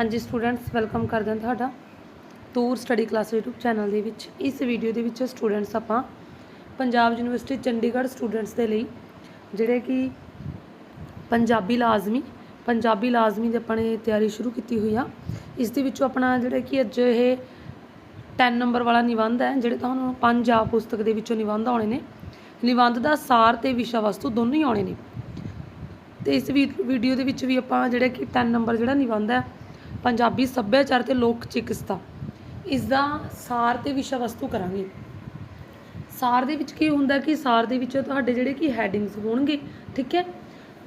ਹਾਂਜੀ students welcome ਕਰਦੇ ਹਾਂ ਤੁਹਾਡਾ ਤੂਰ ਸਟੱਡੀ ਕਲਾਸ YouTube ਚੈਨਲ ਦੇ ਵਿੱਚ। ਇਸ ਵੀਡੀਓ ਦੇ ਵਿੱਚ ਸਟੂਡੈਂਟਸ ਆਪਾਂ ਪੰਜਾਬ ਯੂਨੀਵਰਸਿਟੀ ਚੰਡੀਗੜ੍ਹ ਸਟੂਡੈਂਟਸ ਦੇ ਲਈ ਜਿਹੜੇ ਕਿ ਪੰਜਾਬੀ ਲਾਜ਼ਮੀ ਪੰਜਾਬੀ ਲਾਜ਼ਮੀ ਦੀ ਆਪਾਂ ਨੇ ਤਿਆਰੀ ਸ਼ੁਰੂ ਕੀਤੀ ਹੋਈ ਆ। ਇਸ ਦੇ ਵਿੱਚੋਂ ਆਪਣਾ ਜਿਹੜਾ ਕਿ ਅੱਜ ਇਹ 10 ਨੰਬਰ ਵਾਲਾ ਨਿਬੰਧ ਹੈ, ਜਿਹੜੇ ਤੁਹਾਨੂੰ ਪੰਜਾਬ ਪੁਸਤਕ ਦੇ ਵਿੱਚੋਂ ਨਿਬੰਧ ਆਉਣੇ ਨੇ। ਨਿਬੰਧ ਦਾ ਸਾਰ ਤੇ ਵਿਸ਼ਾ ਵਸਤੂ ਦੋਨੋਂ ਹੀ ਆਉਣੇ ਨੇ। ਤੇ ਇਸ ਵੀ- ਵੀਡੀਓ ਦੇ ਵਿੱਚ ਵੀ ਆਪਾਂ ਜਿਹੜਾ ਕਿ 10 ਨੰਬਰ ਜਿਹੜਾ ਨਿਬੰਧ ਹੈ ਪੰਜਾਬੀ ਸੱਭਿਆਚਾਰ ਤੇ ਲੋਕ ਚਿਕਿਤਸਾ। ਇਸ ਦਾ ਸਾਰ ਤੇ ਵਿਸ਼ਾ ਵਸਤੂ ਕਰਾਂਗੇ। ਸਾਰ ਦੇ ਵਿੱਚ ਕੀ ਹੁੰਦਾ ਕਿ ਸਾਰ ਦੇ ਵਿੱਚ ਤੁਹਾਡੇ ਜਿਹੜੇ ਕਿ ਹੈਡਿੰਗਸ ਹੋਣਗੇ, ਠੀਕ ਹੈ?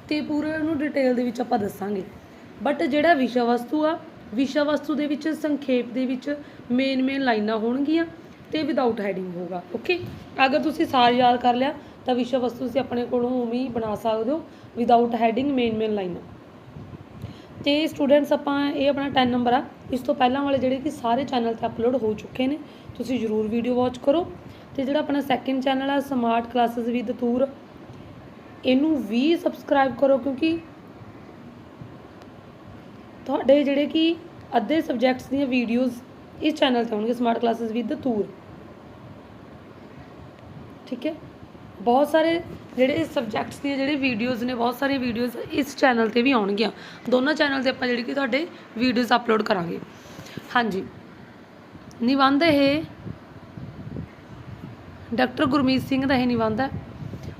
ਤੇ ਪੂਰੇ ਉਹਨੂੰ ਡਿਟੇਲ ਦੇ ਵਿੱਚ ਆਪਾਂ ਦੱਸਾਂਗੇ। ਬਟ ਜਿਹੜਾ ਵਿਸ਼ਾ ਵਸਤੂ ਆ ਵਿਸ਼ਾ ਵਸਤੂ ਦੇ ਵਿੱਚ ਸੰਖੇਪ ਦੇ ਵਿੱਚ ਮੇਨ ਮੇਨ ਲਾਈਨਾਂ ਹੋਣਗੀਆਂ ਤੇ ਵਿਦਆਊਟ ਹੈਡਿੰਗ ਹੋਗਾ ਓਕੇ ਅਗਰ ਤੁਸੀਂ ਸਾਰ ਯਾਦ ਕਰ ਲਿਆ, ਤਾਂ ਵਿਸ਼ਾ ਵਸਤੂ ਤੁਸੀਂ ਆਪਣੇ ਕੋਲੋਂ ਉਵੇਂ ਹੀ ਬਣਾ ਸਕਦੇ ਹੋ ਵਿਦਆਊਟ ਹੈਡਿੰਗ ਮੇਨ ਮੇਨ ਲਾਈਨਾਂ। ਤੇ ਸਟੂਡੈਂਟਸ ਆਪਾਂ ਇਹ ਆਪਣਾ 10 ਨੰਬਰ ਆ। ਇਸ ਤੋਂ ਪਹਿਲਾਂ ਵਾਲੇ ਜਿਹੜੇ ਕਿ ਸਾਰੇ ਚੈਨਲ ਤੇ ਅਪਲੋਡ ਹੋ ਚੁੱਕੇ ਨੇ, ਤੁਸੀਂ ਜਰੂਰ ਵੀਡੀਓ ਵਾਚ ਕਰੋ। ਤੇ ਜਿਹੜਾ ਆਪਣਾ ਸੈਕਿੰਡ ਚੈਨਲ ਆ ਸਮਾਰਟ ਕਲਾਸਿਸ ਵਿਦ ਤੂਰ ਇਹਨੂੰ ਵੀ ਸਬਸਕ੍ਰਾਈਬ ਕਰੋ ਕਿਉਂਕਿ ਤੁਹਾਡੇ ਜਿਹੜੇ ਕਿ ਅੱਧੇ ਸਬਜੈਕਟਸ ਦੀਆਂ ਵੀਡੀਓਜ਼ ਇਸ ਚੈਨਲ ਤੇ ਹੋਣਗੇ ਸਮਾਰਟ ਕਲਾਸਿਸ ਵਿਦ ਤੂਰ ਠੀਕ ਹੈ? ਬਹੁਤ ਸਾਰੇ ਜਿਹੜੇ ਸਬਜੈਕਟਸ ਦੀਆਂ ਜਿਹੜੇ ਵੀਡੀਓਜ਼ ਨੇ, ਬਹੁਤ ਸਾਰੀਆਂ ਵੀਡੀਓਜ਼ ਇਸ ਚੈਨਲ ਤੇ ਵੀ ਆਉਣਗੀਆਂ। ਦੋਨਾਂ ਚੈਨਲ ਤੇ ਆਪਾਂ ਜਿਹੜੀ ਕਿ ਤੁਹਾਡੇ ਵੀਡੀਓਜ਼ ਅਪਲੋਡ ਕਰਾਂਗੇ। ਹਾਂਜੀ। ਨਿਬੰਧ ਇਹ ਡਾਕਟਰ ਗੁਰਮੀਤ ਸਿੰਘ ਦਾ ਇਹ ਨਿਬੰਧ ਹੈ।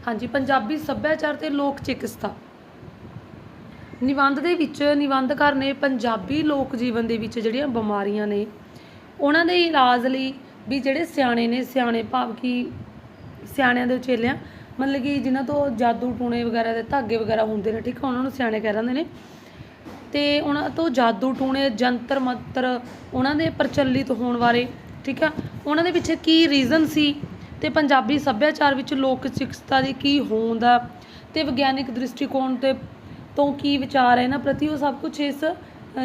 ਹਾਂਜੀ, ਪੰਜਾਬੀ ਸੱਭਿਆਚਾਰ ਤੇ ਲੋਕ ਚਿਕਿਤਸਾ। ਨਿਬੰਧ ਦੇ ਵਿੱਚ ਨਿਬੰਧਕਾਰ ਨੇ ਪੰਜਾਬੀ ਲੋਕ ਜੀਵਨ ਦੇ ਵਿੱਚ ਜਿਹੜੀਆਂ ਬਿਮਾਰੀਆਂ ਨੇ, ਉਹਨਾਂ ਦੇ ਇਲਾਜ ਲਈ ਵੀ ਜਿਹੜੇ ਸਿਆਣੇ ਨੇ, ਸਿਆਣੇ ਭਾਵ ਕਿ ਸਿਆਣਿਆਂ ਦੇ ਉਚੇਲਿਆਂ ਮਤਲਬ ਕਿ ਜਿਨ੍ਹਾਂ ਤੋਂ ਜਾਦੂ ਟੂਣੇ ਵਗੈਰਾ ਦੇ ਧਾਗੇ ਵਗੈਰਾ ਹੁੰਦੇ ਨੇ, ਠੀਕ ਆ, ਉਹਨਾਂ ਨੂੰ ਸਿਆਣੇ ਕਹਿ ਦਿੰਦੇ ਨੇ। ਤੇ ਉਹਨਾਂ ਤੋਂ ਜਾਦੂ ਟੂਣੇ, ਜੰਤਰ ਮੰਤਰ ਉਹਨਾਂ ਦੇ ਪ੍ਰਚਲਿਤ ਹੋਣ ਬਾਰੇ, ਠੀਕ ਆ। ਉਹਨਾਂ ਦੇ ਪਿੱਛੇ ਕੀ ਰੀਜ਼ਨ ਸੀ ਤੇ ਪੰਜਾਬੀ ਸੱਭਿਆਚਾਰ ਵਿੱਚ ਲੋਕ ਸਿੱਖਤਾ ਦੀ ਕੀ ਹੋਂਦ ਆ ਤੇ ਵਿਗਿਆਨਿਕ ਦ੍ਰਿਸ਼ਟੀਕੋਣ ਤੇ ਤੋਂ ਕੀ ਵਿਚਾਰ ਹੈ ਇਹਨਾਂ ਪ੍ਰਤੀ ਉਹ ਸਭ ਕੁਝ ਇਸ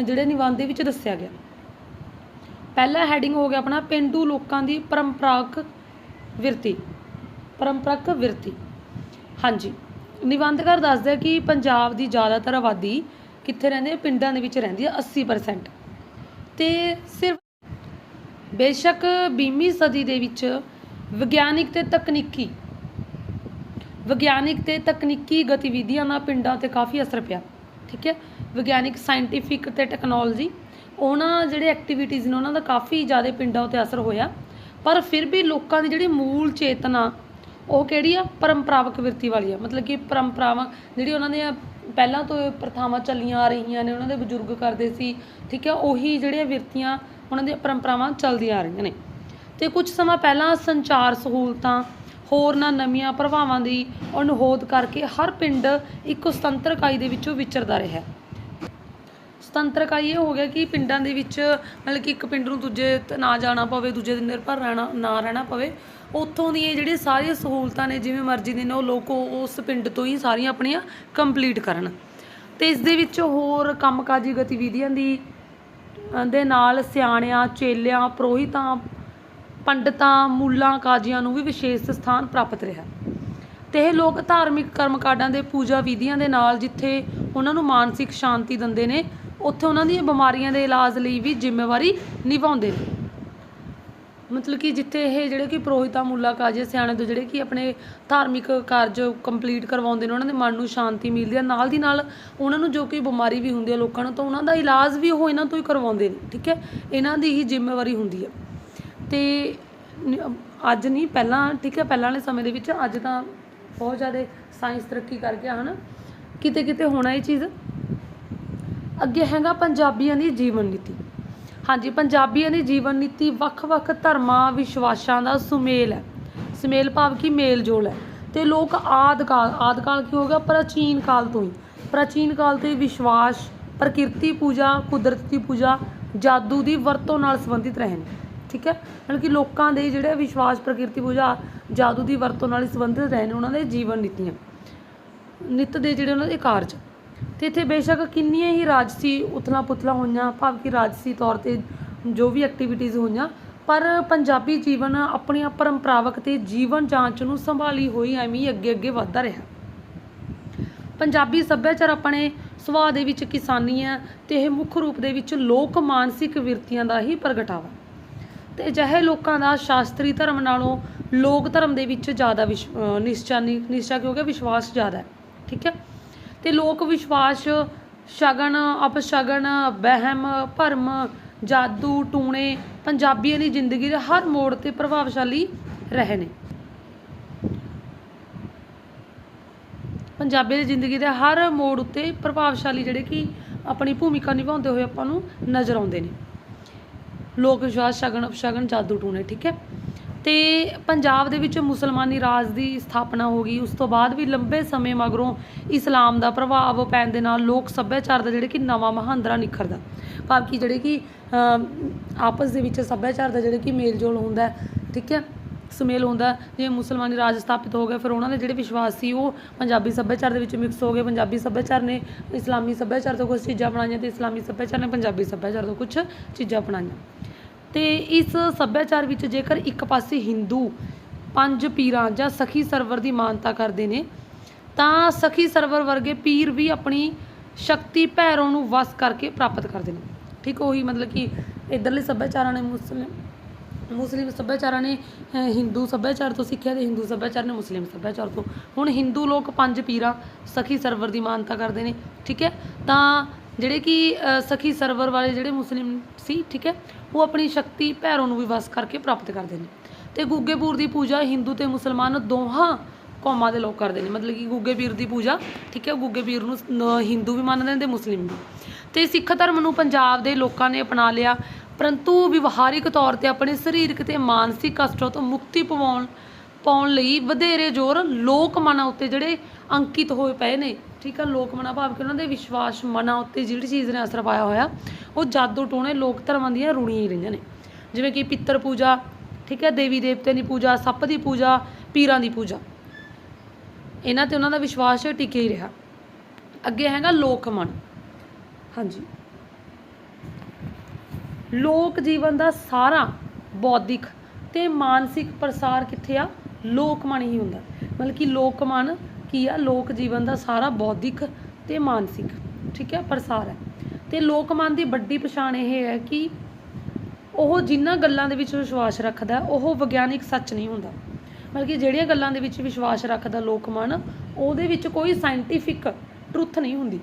ਜਿਹੜੇ ਨਿਬੰਧ ਦੇ ਵਿੱਚ ਦੱਸਿਆ ਗਿਆ। ਪਹਿਲਾ ਹੈਡਿੰਗ ਹੋ ਗਿਆ ਆਪਣਾ, ਪਿੰਡੂ ਲੋਕਾਂ ਦੀ ਪਰੰਪਰਾਕ ਵਿਰਤੀ। ਪਰੰਪਰਾਗਤ ਵਿਰਤੀ। ਹਾਂਜੀ ਨਿਬੰਧਕਾਰ ਦੱਸਦਾ ਕਿ ਪੰਜਾਬ ਦੀ ਜ਼ਿਆਦਾਤਰ ਆਬਾਦੀ ਕਿੱਥੇ ਰਹਿੰਦੀ ਹੈ? ਪਿੰਡਾਂ ਦੇ ਵਿੱਚ ਰਹਿੰਦੀ ਹੈ 80% ਤੇ ਸਿਰਫ ਬੇਸ਼ੱਕ 20ਵੀਂ ਸਦੀ ਦੇ ਵਿੱਚ ਵਿਗਿਆਨਿਕ ਤੇ ਤਕਨੀਕੀ, ਵਿਗਿਆਨਿਕ ਤੇ ਤਕਨੀਕੀ ਗਤੀਵਿਧੀਆਂ ਨਾਲ ਪਿੰਡਾਂ ਤੇ ਕਾਫੀ ਅਸਰ ਪਿਆ, ਠੀਕ ਹੈ? ਵਿਗਿਆਨਿਕ ਸਾਇੰਟੀਫਿਕ ਤੇ ਟੈਕਨੋਲੋਜੀ ਉਹਨਾਂ ਜਿਹੜੇ ਐਕਟੀਵਿਟੀਜ਼ ਨੇ, ਉਹਨਾਂ ਦਾ ਕਾਫੀ ਜ਼ਿਆਦਾ ਪਿੰਡਾਂ ਉਤੇ ਅਸਰ ਹੋਇਆ। ਪਰ ਫਿਰ ਵੀ ਲੋਕਾਂ ਦੀ ਜਿਹੜੀ ਮੂਲ ਚੇਤਨਾ ਉਹ ਕਿਹੜੀ ਆ? ਪਰੰਪਰਾਵਕ ਵਿਰਤੀ ਵਾਲੀ ਆ। ਮਤਲਬ ਕਿ ਪਰੰਪਰਾਵਾਂ ਜਿਹੜੀ ਉਹਨਾਂ ਦੀਆਂ ਪਹਿਲਾਂ ਤੋਂ ਪ੍ਰਥਾਵਾਂ ਚੱਲੀਆਂ ਆ ਰਹੀਆਂ ਨੇ, ਉਹਨਾਂ ਦੇ ਬਜ਼ੁਰਗ ਕਰਦੇ ਸੀ, ਠੀਕ ਹੈ ਉਹੀ ਜਿਹੜੀਆਂ ਵਿਰਤੀਆਂ ਉਹਨਾਂ ਦੀਆਂ ਪਰੰਪਰਾਵਾਂ ਚੱਲਦੀਆਂ ਆ ਰਹੀਆਂ ਨੇ। ਤੇ ਕੁਝ ਸਮਾਂ ਪਹਿਲਾਂ ਸੰਚਾਰ ਸਹੂਲਤਾਂ ਹੋਰਨਾਂ ਨਵੀਆਂ ਪ੍ਰਭਾਵਾਂ ਦੀ ਅਨੁਹੋਦ ਕਰਕੇ ਹਰ ਪਿੰਡ ਇੱਕ ਸੁਤੰਤਰ ਇਕਾਈ ਦੇ ਵਿੱਚੋਂ ਵਿਚਰਦਾ ਰਿਹਾ। ਸੁਤੰਤਰ ਇਕਾਈ ਇਹ ਹੋ ਗਿਆ ਕਿ ਪਿੰਡਾਂ ਦੇ ਵਿੱਚ ਮਤਲਬ ਕਿ ਇੱਕ ਪਿੰਡ ਨੂੰ ਦੂਜੇ ਨਾ ਜਾਣਾ ਪਵੇ, ਦੂਜੇ ਦੇ ਨਿਰਭਰ ਰਹਿਣਾ, ਨਾ ਰਹਿਣਾ ਪਵੇ, ਉੱਥੋਂ ਦੀਆਂ ਜਿਹੜੀਆਂ ਸਾਰੀਆਂ ਸਹੂਲਤਾਂ ਨੇ, ਜਿਵੇਂ ਮਰਜ਼ੀ ਦੇ ਨੇ, ਉਹ ਲੋਕ ਉਸ ਪਿੰਡ ਤੋਂ ਹੀ ਸਾਰੀਆਂ ਆਪਣੀਆਂ ਕੰਪਲੀਟ ਕਰਨ। ਤੇ ਇਸ ਦੇ ਵਿੱਚ ਹੋਰ ਕੰਮਕਾਜੀ ਗਤੀਵਿਧੀਆਂ ਦੀ ਦੇ ਨਾਲ ਸਿਆਣਿਆਂ, ਚੇਲਿਆਂ, ਪ੍ਰੋਹਿਤਾਂ, ਪੰਡਤਾਂ, ਮੂਲਾਂ ਕਾਜ਼ੀਆਂ ਨੂੰ ਵੀ ਵਿਸ਼ੇਸ਼ ਸਥਾਨ ਪ੍ਰਾਪਤ ਰਿਹਾ। ਤੇ ਇਹ ਲੋਕ ਧਾਰਮਿਕ ਕਰਮਕਾਂਡਾਂ ਦੇ ਪੂਜਾ ਵਿਧੀਆਂ ਦੇ ਨਾਲ ਜਿੱਥੇ ਉਹਨਾਂ ਨੂੰ ਮਾਨਸਿਕ ਸ਼ਾਂਤੀ ਦਿੰਦੇ ਨੇ ਉੱਥੇ ਉਹਨਾਂ ਦੀਆਂ ਬਿਮਾਰੀਆਂ ਦੇ ਇਲਾਜ ਲਈ ਵੀ ਜ਼ਿੰਮੇਵਾਰੀ ਨਿਭਾਉਂਦੇ ਨੇ। ਮਤਲਬ ਕਿ ਜਿੱਥੇ ਇਹ ਜਿਹੜੇ ਕਿ ਪ੍ਰੋਹਿਤਾ ਮੁੱਲਾ ਕਾਜੇ ਸਿਆਣੇ ਤੋਂ ਜਿਹੜੇ ਕਿ ਆਪਣੇ ਧਾਰਮਿਕ ਕਾਰਜ ਕੰਪਲੀਟ ਕਰਵਾਉਂਦੇ ਨੇ, ਉਹਨਾਂ ਦੇ ਮਨ ਨੂੰ ਸ਼ਾਂਤੀ ਮਿਲਦੀ ਹੈ ਨਾਲ ਦੀ ਨਾਲ ਉਹਨਾਂ ਨੂੰ ਜੋ ਕੋਈ ਬਿਮਾਰੀ ਵੀ ਹੁੰਦੀ ਹੈ ਲੋਕਾਂ ਨੂੰ, ਤਾਂ ਉਹਨਾਂ ਦਾ ਇਲਾਜ ਵੀ ਉਹ ਇਹਨਾਂ ਤੋਂ ਹੀ ਕਰਵਾਉਂਦੇ ਨੇ, ਠੀਕ ਹੈ? ਇਹਨਾਂ ਦੀ ਹੀ ਜ਼ਿੰਮੇਵਾਰੀ ਹੁੰਦੀ ਹੈ ਤੇ ਨ- ਅੱਜ ਨਹੀਂ, ਪਹਿਲਾਂ, ਠੀਕ ਹੈ? ਪਹਿਲਾਂ ਵਾਲੇ ਸਮੇਂ ਦੇ ਵਿੱਚ ਅੱਜ ਤਾਂ ਬਹੁਤ ਜ਼ਿਆਦਾ ਸਾਇੰਸ ਤਰੱਕੀ ਕਰ ਗਿਆ ਹਨ ਕਿਤੇ ਕਿਤੇ ਹੋਣਾ ਇਹ ਚੀਜ਼। ਅੱਗੇ ਹੈਗਾ ਪੰਜਾਬੀਆਂ ਦੀ ਜੀਵਨ ਨੀਤੀ। ਹਾਂਜੀ, ਪੰਜਾਬੀਆਂ ਦੀ ਜੀਵਨ ਨੀਤੀ ਵੱਖ-ਵੱਖ ਧਰਮਾਂ, ਵਿਸ਼ਵਾਸਾਂ ਦਾ ਸੁਮੇਲ ਹੈ। ਸੁਮੇਲ ਭਾਵ ਕਿ ਮੇਲ ਜੋਲ ਹੈ। ਤੇ ਲੋਕ ਆਦਿ ਕਾਲ ਆਦਿ ਕਾਲ ਕੀ ਹੋ ਗਿਆ? ਪ੍ਰਾਚੀਨ ਕਾਲ ਤੋਂ ਹੀ। ਪ੍ਰਾਚੀਨ ਕਾਲ ਤੋਂ ਹੀ ਵਿਸ਼ਵਾਸ, ਪ੍ਰਕਿਰਤੀ ਪੂਜਾ, ਕੁਦਰਤ ਦੀ ਪੂਜਾ, ਜਾਦੂ ਦੀ ਵਰਤੋਂ ਨਾਲ ਸੰਬੰਧਿਤ ਰਹੇ ਨੇ। ਠੀਕ ਹੈ? ਮਤਲਬ ਕਿ ਲੋਕਾਂ ਦੇ ਜਿਹੜੇ ਵਿਸ਼ਵਾਸ, ਪ੍ਰਕਿਰਤੀ ਪੂਜਾ, ਜਾਦੂ ਦੀ ਵਰਤੋਂ ਨਾਲ ਹੀ ਸੰਬੰਧਿਤ ਰਹੇ ਨੇ, ਉਹਨਾਂ ਦੇ ਜੀਵਨ ਨੀਤੀਆਂ। ਨਿੱਤ ਦੇ ਜਿਹੜੇ ਉਹਨਾਂ ਦੇ ਕਾਰਜ। ਤੇ ਇੱਥੇ ਬੇਸ਼ੱਕ ਕਿੰਨੀਆਂ ਹੀ ਰਾਜਸੀ ਉਥਲਾਂ ਪੁਥਲਾਂ ਹੋਈਆਂ, ਭਾਵ ਕਿ ਰਾਜਸੀ ਤੌਰ ਤੇ ਜੋ ਵੀ ਐਕਟੀਵਿਟੀਜ਼ ਹੋਈਆਂ, ਪਰ ਪੰਜਾਬੀ ਜੀਵਨ ਆਪਣੀਆਂ ਪਰੰਪਰਾਵਕ ਤੇ ਜੀਵਨ ਜਾਂਚ ਨੂੰ ਸੰਭਾਲੀ ਹੋਈ ਐਵੇਂ ਅੱਗੇ ਅੱਗੇ ਵਧਦਾ ਰਿਹਾ। ਪੰਜਾਬੀ ਸੱਭਿਆਚਾਰ ਆਪਣੇ ਸੁਭਾਅ ਦੇ ਵਿੱਚ ਕਿਸਾਨੀ ਹੈ ਤੇ ਇਹ ਮੁੱਖ ਰੂਪ ਦੇ ਵਿੱਚ ਲੋਕ ਮਾਨਸਿਕ ਵਿਰਤੀਆਂ ਦਾ ਹੀ ਪ੍ਰਗਟਾਵਾ। ਤੇ ਅਜਿਹੇ ਲੋਕਾਂ ਦਾ ਸ਼ਾਸਤਰੀ ਧਰਮ ਨਾਲੋਂ ਲੋਕ ਧਰਮ ਦੇ ਵਿੱਚ ਜ਼ਿਆਦਾ ਵਿਸ਼ ਨਿਸ਼ਚਾ ਨਹੀਂ ਨਿਸ਼ਚਾ ਕਿਉਂਕਿ ਵਿਸ਼ਵਾਸ ਜ਼ਿਆਦਾ ਹੈ, ਠੀਕ ਹੈ? ਅਤੇ ਲੋਕ ਵਿਸ਼ਵਾਸ, ਸ਼ਗਨ, ਅਪਸ਼ਗਨ, ਵਹਿਮ, ਭਰਮ, ਜਾਦੂ, ਟੂਣੇ ਪੰਜਾਬੀਆਂ ਦੀ ਜ਼ਿੰਦਗੀ ਦੇ ਹਰ ਮੋੜ ਤੇ ਪ੍ਰਭਾਵਸ਼ਾਲੀ ਰਹੇ ਨੇ। ਪੰਜਾਬੀ ਦੀ ਜ਼ਿੰਦਗੀ ਦੇ ਹਰ ਮੋੜ ਉੱਤੇ ਪ੍ਰਭਾਵਸ਼ਾਲੀ ਜਿਹੜੇ ਕਿ ਆਪਣੀ ਭੂਮਿਕਾ ਨਿਭਾਉਂਦੇ ਹੋਏ ਆਪਾਂ ਨੂੰ ਨਜ਼ਰ ਆਉਂਦੇ ਨੇ। ਲੋਕ ਵਿਸ਼ਵਾਸ, ਸ਼ਗਨ, ਅਪਸ਼ਗਨ, ਜਾਦੂ, ਟੂਣੇ, ਠੀਕ ਹੈ? ਤੇ ਪੰਜਾਬ ਦੇ ਵਿੱਚ ਮੁਸਲਮਾਨੀ ਰਾਜ ਦੀ ਸਥਾਪਨਾ ਹੋ ਗਈ। ਉਸ ਤੋਂ ਬਾਅਦ ਵੀ ਲੰਬੇ ਸਮੇਂ ਮਗਰੋਂ ਇਸਲਾਮ ਦਾ ਪ੍ਰਭਾਵ ਪੈਣ ਦੇ ਨਾਲ ਲੋਕ ਸੱਭਿਆਚਾਰ ਦਾ ਜਿਹੜੇ ਕਿ ਨਵਾਂ ਮਹਾਂਦਰਾ ਨਿਖਰਦਾ। ਭਾਵ ਕਿ ਜਿਹੜੇ ਕਿ ਆਪਸ ਦੇ ਵਿੱਚ ਸੱਭਿਆਚਾਰ ਦਾ ਜਿਹੜੇ ਕਿ ਮੇਲ ਜੋਲ ਹੁੰਦਾ ਠੀਕ ਹੈ? ਸੁਮੇਲ ਹੁੰਦਾ ਜਿਵੇਂ ਮੁਸਲਮਾਨੀ ਰਾਜ ਸਥਾਪਿਤ ਹੋ ਗਿਆ, ਫਿਰ ਉਹਨਾਂ ਦੇ ਜਿਹੜੇ ਵਿਸ਼ਵਾਸ ਸੀ ਉਹ ਪੰਜਾਬੀ ਸੱਭਿਆਚਾਰ ਦੇ ਵਿੱਚ ਮਿਕਸ ਹੋ ਗਏ। ਪੰਜਾਬੀ ਸੱਭਿਆਚਾਰ ਨੇ ਇਸਲਾਮੀ ਸੱਭਿਆਚਾਰ ਤੋਂ ਕੁਝ ਚੀਜ਼ਾਂ ਅਪਣਾਈਆਂ ਤੇ ਇਸਲਾਮੀ ਸੱਭਿਆਚਾਰ ਨੇ ਪੰਜਾਬੀ ਸੱਭਿਆਚਾਰ ਤੋਂ ਕੁਝ ਚੀਜ਼ਾਂ ਅਪਣਾਈਆਂ ਤੇ ਇਸ ਸੱਭਿਆਚਾਰ ਵਿੱਚ ਜੇਕਰ ਇੱਕ ਪਾਸੇ ਹਿੰਦੂ ਪੰਜ ਪੀਰਾਂ ਜਾਂ ਸਖੀ ਸਰਵਰ ਦੀ ਮਾਨਤਾ ਕਰਦੇ ਨੇ, ਤਾਂ ਸਖੀ ਸਰਵਰ ਵਰਗੇ ਪੀਰ ਵੀ ਆਪਣੀ ਸ਼ਕਤੀ ਭੈਰੋਂ ਨੂੰ ਵਸ ਕਰਕੇ ਪ੍ਰਾਪਤ ਕਰਦੇ ਨੇ। ਠੀਕ ਉਹੀ ਮਤਲਬ ਕਿ ਇਧਰਲੇ ਸੱਭਿਆਚਾਰਾਂ ਨੇ ਮੁਸਲਿਮ ਮੁਸਲਿਮ ਸੱਭਿਆਚਾਰਾਂ ਨੇ ਹਿੰਦੂ ਸੱਭਿਆਚਾਰ ਤੋਂ ਸਿੱਖਿਆ ਤੇ ਹਿੰਦੂ ਸੱਭਿਆਚਾਰ ਨੇ ਮੁਸਲਿਮ ਸੱਭਿਆਚਾਰ ਤੋਂ। ਹੁਣ ਹਿੰਦੂ ਲੋਕ ਪੰਜ ਪੀਰਾਂ ਸਖੀ ਸਰਵਰ ਦੀ ਮਾਨਤਾ ਕਰਦੇ ਨੇ। ਠੀਕ ਹੈ? ਤਾਂ ਜਿਹੜੇ ਕਿ ਸਖੀ ਸਰਵਰ ਵਾਲੇ ਜਿਹੜੇ ਮੁਸਲਿਮ ਸੀ, ਠੀਕ ਹੈ, ਉਹ ਆਪਣੀ ਸ਼ਕਤੀ ਭੈਰੋਂ ਨੂੰ ਵੀ ਵਸ ਕਰਕੇ ਪ੍ਰਾਪਤ ਕਰਦੇ ਨੇ। ਤੇ ਗੁੱਗੇ ਪੂਰ ਦੀ ਪੂਜਾ ਹਿੰਦੂ ਤੇ ਮੁਸਲਮਾਨ ਦੋਹਾਂ ਕੌਮਾਂ ਦੇ ਲੋਕ ਕਰਦੇ ਨੇ। ਮਤਲਬ ਕਿ ਗੁੱਗੇ ਪੀਰ ਦੀ ਪੂਜਾ, ਠੀਕ ਹੈ ਗੁੱਗੇ ਪੀਰ ਨੂੰ, ਹਿੰਦੂ ਵੀ ਮੰਨਦੇ ਨੇ ਤੇ ਮੁਸਲਿਮ ਵੀ। ਤੇ ਸਿੱਖ ਧਰਮ ਨੂੰ ਪੰਜਾਬ ਦੇ ਲੋਕਾਂ ਨੇ ਅਪਣਾ ਲਿਆ। ਪਰੰਤੂ ਵਿਵਹਾਰਿਕ ਤੌਰ ਤੇ ਆਪਣੇ ਸਰੀਰਕ ਤੇ ਮਾਨਸਿਕ ਕਸ਼ਟਾਂ ਤੋਂ ਮੁਕਤੀ ਪਵਾਉਣ, ਪਾਉਣ ਲਈ ਵਧੇਰੇ ਜ਼ੋਰ ਲੋਕ ਮਨਾਂ ਉੱਤੇ ਜਿਹੜੇ ਅੰਕਿਤ ਹੋਏ ਪਏ ਨੇ। ਠੀਕ ਆ, ਲੋਕ ਮਨਾਂ ਭਾਵ ਕਿ ਉਹਨਾਂ ਦੇ ਵਿਸ਼ਵਾਸ, ਮਨਾਂ ਉੱਤੇ ਜਿਹੜੀ ਚੀਜ਼ ਨੇ ਅਸਰ ਪਾਇਆ ਹੋਇਆ, ਉਹ ਜਾਦੂ ਟੋਣੇ ਲੋਕ ਧਰਮਾਂ ਦੀਆਂ ਰੂੜੀਆਂ ਹੀ ਰਹੀਆਂ ਨੇ। ਜਿਵੇਂ ਕਿ ਪਿੱਤਰ ਪੂਜਾ, ਠੀਕ ਹੈ ਦੇਵੀ ਦੇਵਤਿਆਂ ਦੀ ਪੂਜਾ, ਸੱਪ ਦੀ ਪੂਜਾ, ਪੀਰਾਂ ਦੀ ਪੂਜਾ। ਇਹਨਾਂ ਤੇ ਉਹਨਾਂ ਦਾ ਵਿਸ਼ਵਾਸ ਟਿਕਿਆ ਹੀ ਰਿਹਾ। ਅੱਗੇ ਹੈਗਾ ਲੋਕ ਮਨ। ਹਾਂਜੀ। ਲੋਕ ਜੀਵਨ ਦਾ ਸਾਰਾ ਬੌਧਿਕ ਤੇ ਮਾਨਸਿਕ ਪ੍ਰਸਾਰ ਕਿੱਥੇ ਆ? ਲੋਕ ਮਨ ਹੀ ਹੁੰਦਾ। ਮਤਲਬ ਕਿ ਲੋਕ ਮਨ ਕੀ ਆ, ਲੋਕ ਜੀਵਨ ਦਾ ਸਾਰਾ ਬੌਧਿਕ ਤੇ ਮਾਨਸਿਕ, ਠੀਕ ਹੈ, ਪ੍ਰਸਾਰ ਹੈ। ਤੇ ਲੋਕ ਮਨ ਦੀ ਵੱਡੀ ਪਛਾਣ ਇਹ ਹੈ ਕਿ ਉਹ ਜਿਨ੍ਹਾਂ ਗੱਲਾਂ ਦੇ ਵਿੱਚ ਵਿਸ਼ਵਾਸ ਰੱਖਦਾ, ਉਹ ਵਿਗਿਆਨਿਕ ਸੱਚ ਨਹੀਂ ਹੁੰਦਾ। ਬਲਕਿ ਜਿਹੜੀਆਂ ਗੱਲਾਂ ਦੇ ਵਿੱਚ ਵਿਸ਼ਵਾਸ ਰੱਖਦਾ ਲੋਕ ਮਨ, ਉਹਦੇ ਵਿੱਚ ਕੋਈ ਸਾਇੰਟੀਫਿਕ ਟਰੁੱਥ ਨਹੀਂ ਹੁੰਦੀ।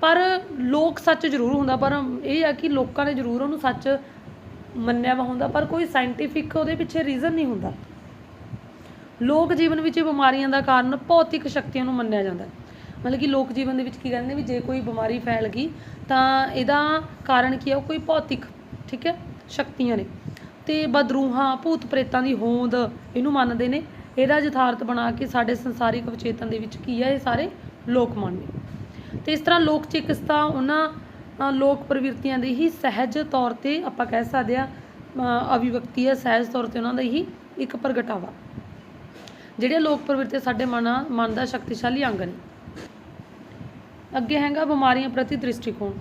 ਪਰ ਲੋਕ ਸੱਚ ਜ਼ਰੂਰ ਹੁੰਦਾ, ਪਰ ਇਹ ਆ ਕਿ ਲੋਕਾਂ ਨੇ ਜ਼ਰੂਰ ਉਹਨੂੰ ਸੱਚ ਮੰਨਿਆ ਵਾ ਹੁੰਦਾ, ਪਰ ਕੋਈ ਸਾਇੰਟੀਫਿਕ ਉਹਦੇ ਪਿੱਛੇ ਰੀਜ਼ਨ ਨਹੀਂ ਹੁੰਦਾ। ਲੋਕ ਜੀਵਨ ਵਿੱਚ ਬਿਮਾਰੀਆਂ ਦਾ ਕਾਰਨ ਭੌਤਿਕ ਸ਼ਕਤੀਆਂ ਨੂੰ ਮੰਨਿਆ ਜਾਂਦਾ ਹੈ। ਮਤਲਬ ਕਿ ਲੋਕ ਜੀਵਨ ਦੇ ਵਿੱਚ ਕੀ ਕਹਿੰਦੇ ਵੀ ਜੇ ਕੋਈ ਬਿਮਾਰੀ ਫੈਲ ਗਈ, ਤਾਂ ਇਹਦਾ ਕਾਰਨ ਕੀ ਹੈ? ਉਹ ਕੋਈ ਭੌਤਿਕ, ਠੀਕ ਹੈ, ਸ਼ਕਤੀਆਂ ਨੇ। ਤੇ ਬਦਰੂਹਾਂ, ਭੂਤ ਪ੍ਰੇਤਾਂ ਦੀ ਹੋਂਦ ਇਹਨੂੰ ਮੰਨਦੇ ਨੇ। ਇਹਦਾ ਯਥਾਰਥ ਬਣਾ ਕੇ ਸਾਡੇ ਸੰਸਾਰਿਕ ਵਿਚੇਤਨ ਦੇ ਵਿੱਚ ਕੀ ਹੈ? ਇਹ ਸਾਰੇ ਲੋਕ ਮੰਨਦੇ ਤੇ ਇਸ ਤਰ੍ਹਾਂ ਲੋਕ ਚਿਕਿਤਸਾ ਉਹਨਾਂ ਲੋਕ ਪ੍ਰਵਿਰਤੀਆਂ ਦੇ ਹੀ ਸਹਿਜ ਤੌਰ ਤੇ ਆਪਾਂ ਕਹਿ ਸਕਦੇ ਆ ਅਭਿਵਿਅਕਤੀ ਹੈ। ਸਹਿਜ ਤੌਰ ਤੇ ਉਹਨਾਂ ਦਾ ਹੀ ਇੱਕ ਪ੍ਰਗਟਾਵਾ। ਜਿਹੜੇ ਲੋਕ ਪ੍ਰਵਿਰਤੀ ਸਾਡੇ ਮਨ ਮਨ ਦਾ ਸ਼ਕਤੀਸ਼ਾਲੀ ਅੰਗ ਨੇ। ਅੱਗੇ ਹੈਗਾ ਬਿਮਾਰੀਆਂ ਪ੍ਰਤੀ ਦ੍ਰਿਸ਼ਟੀਕੋਣ।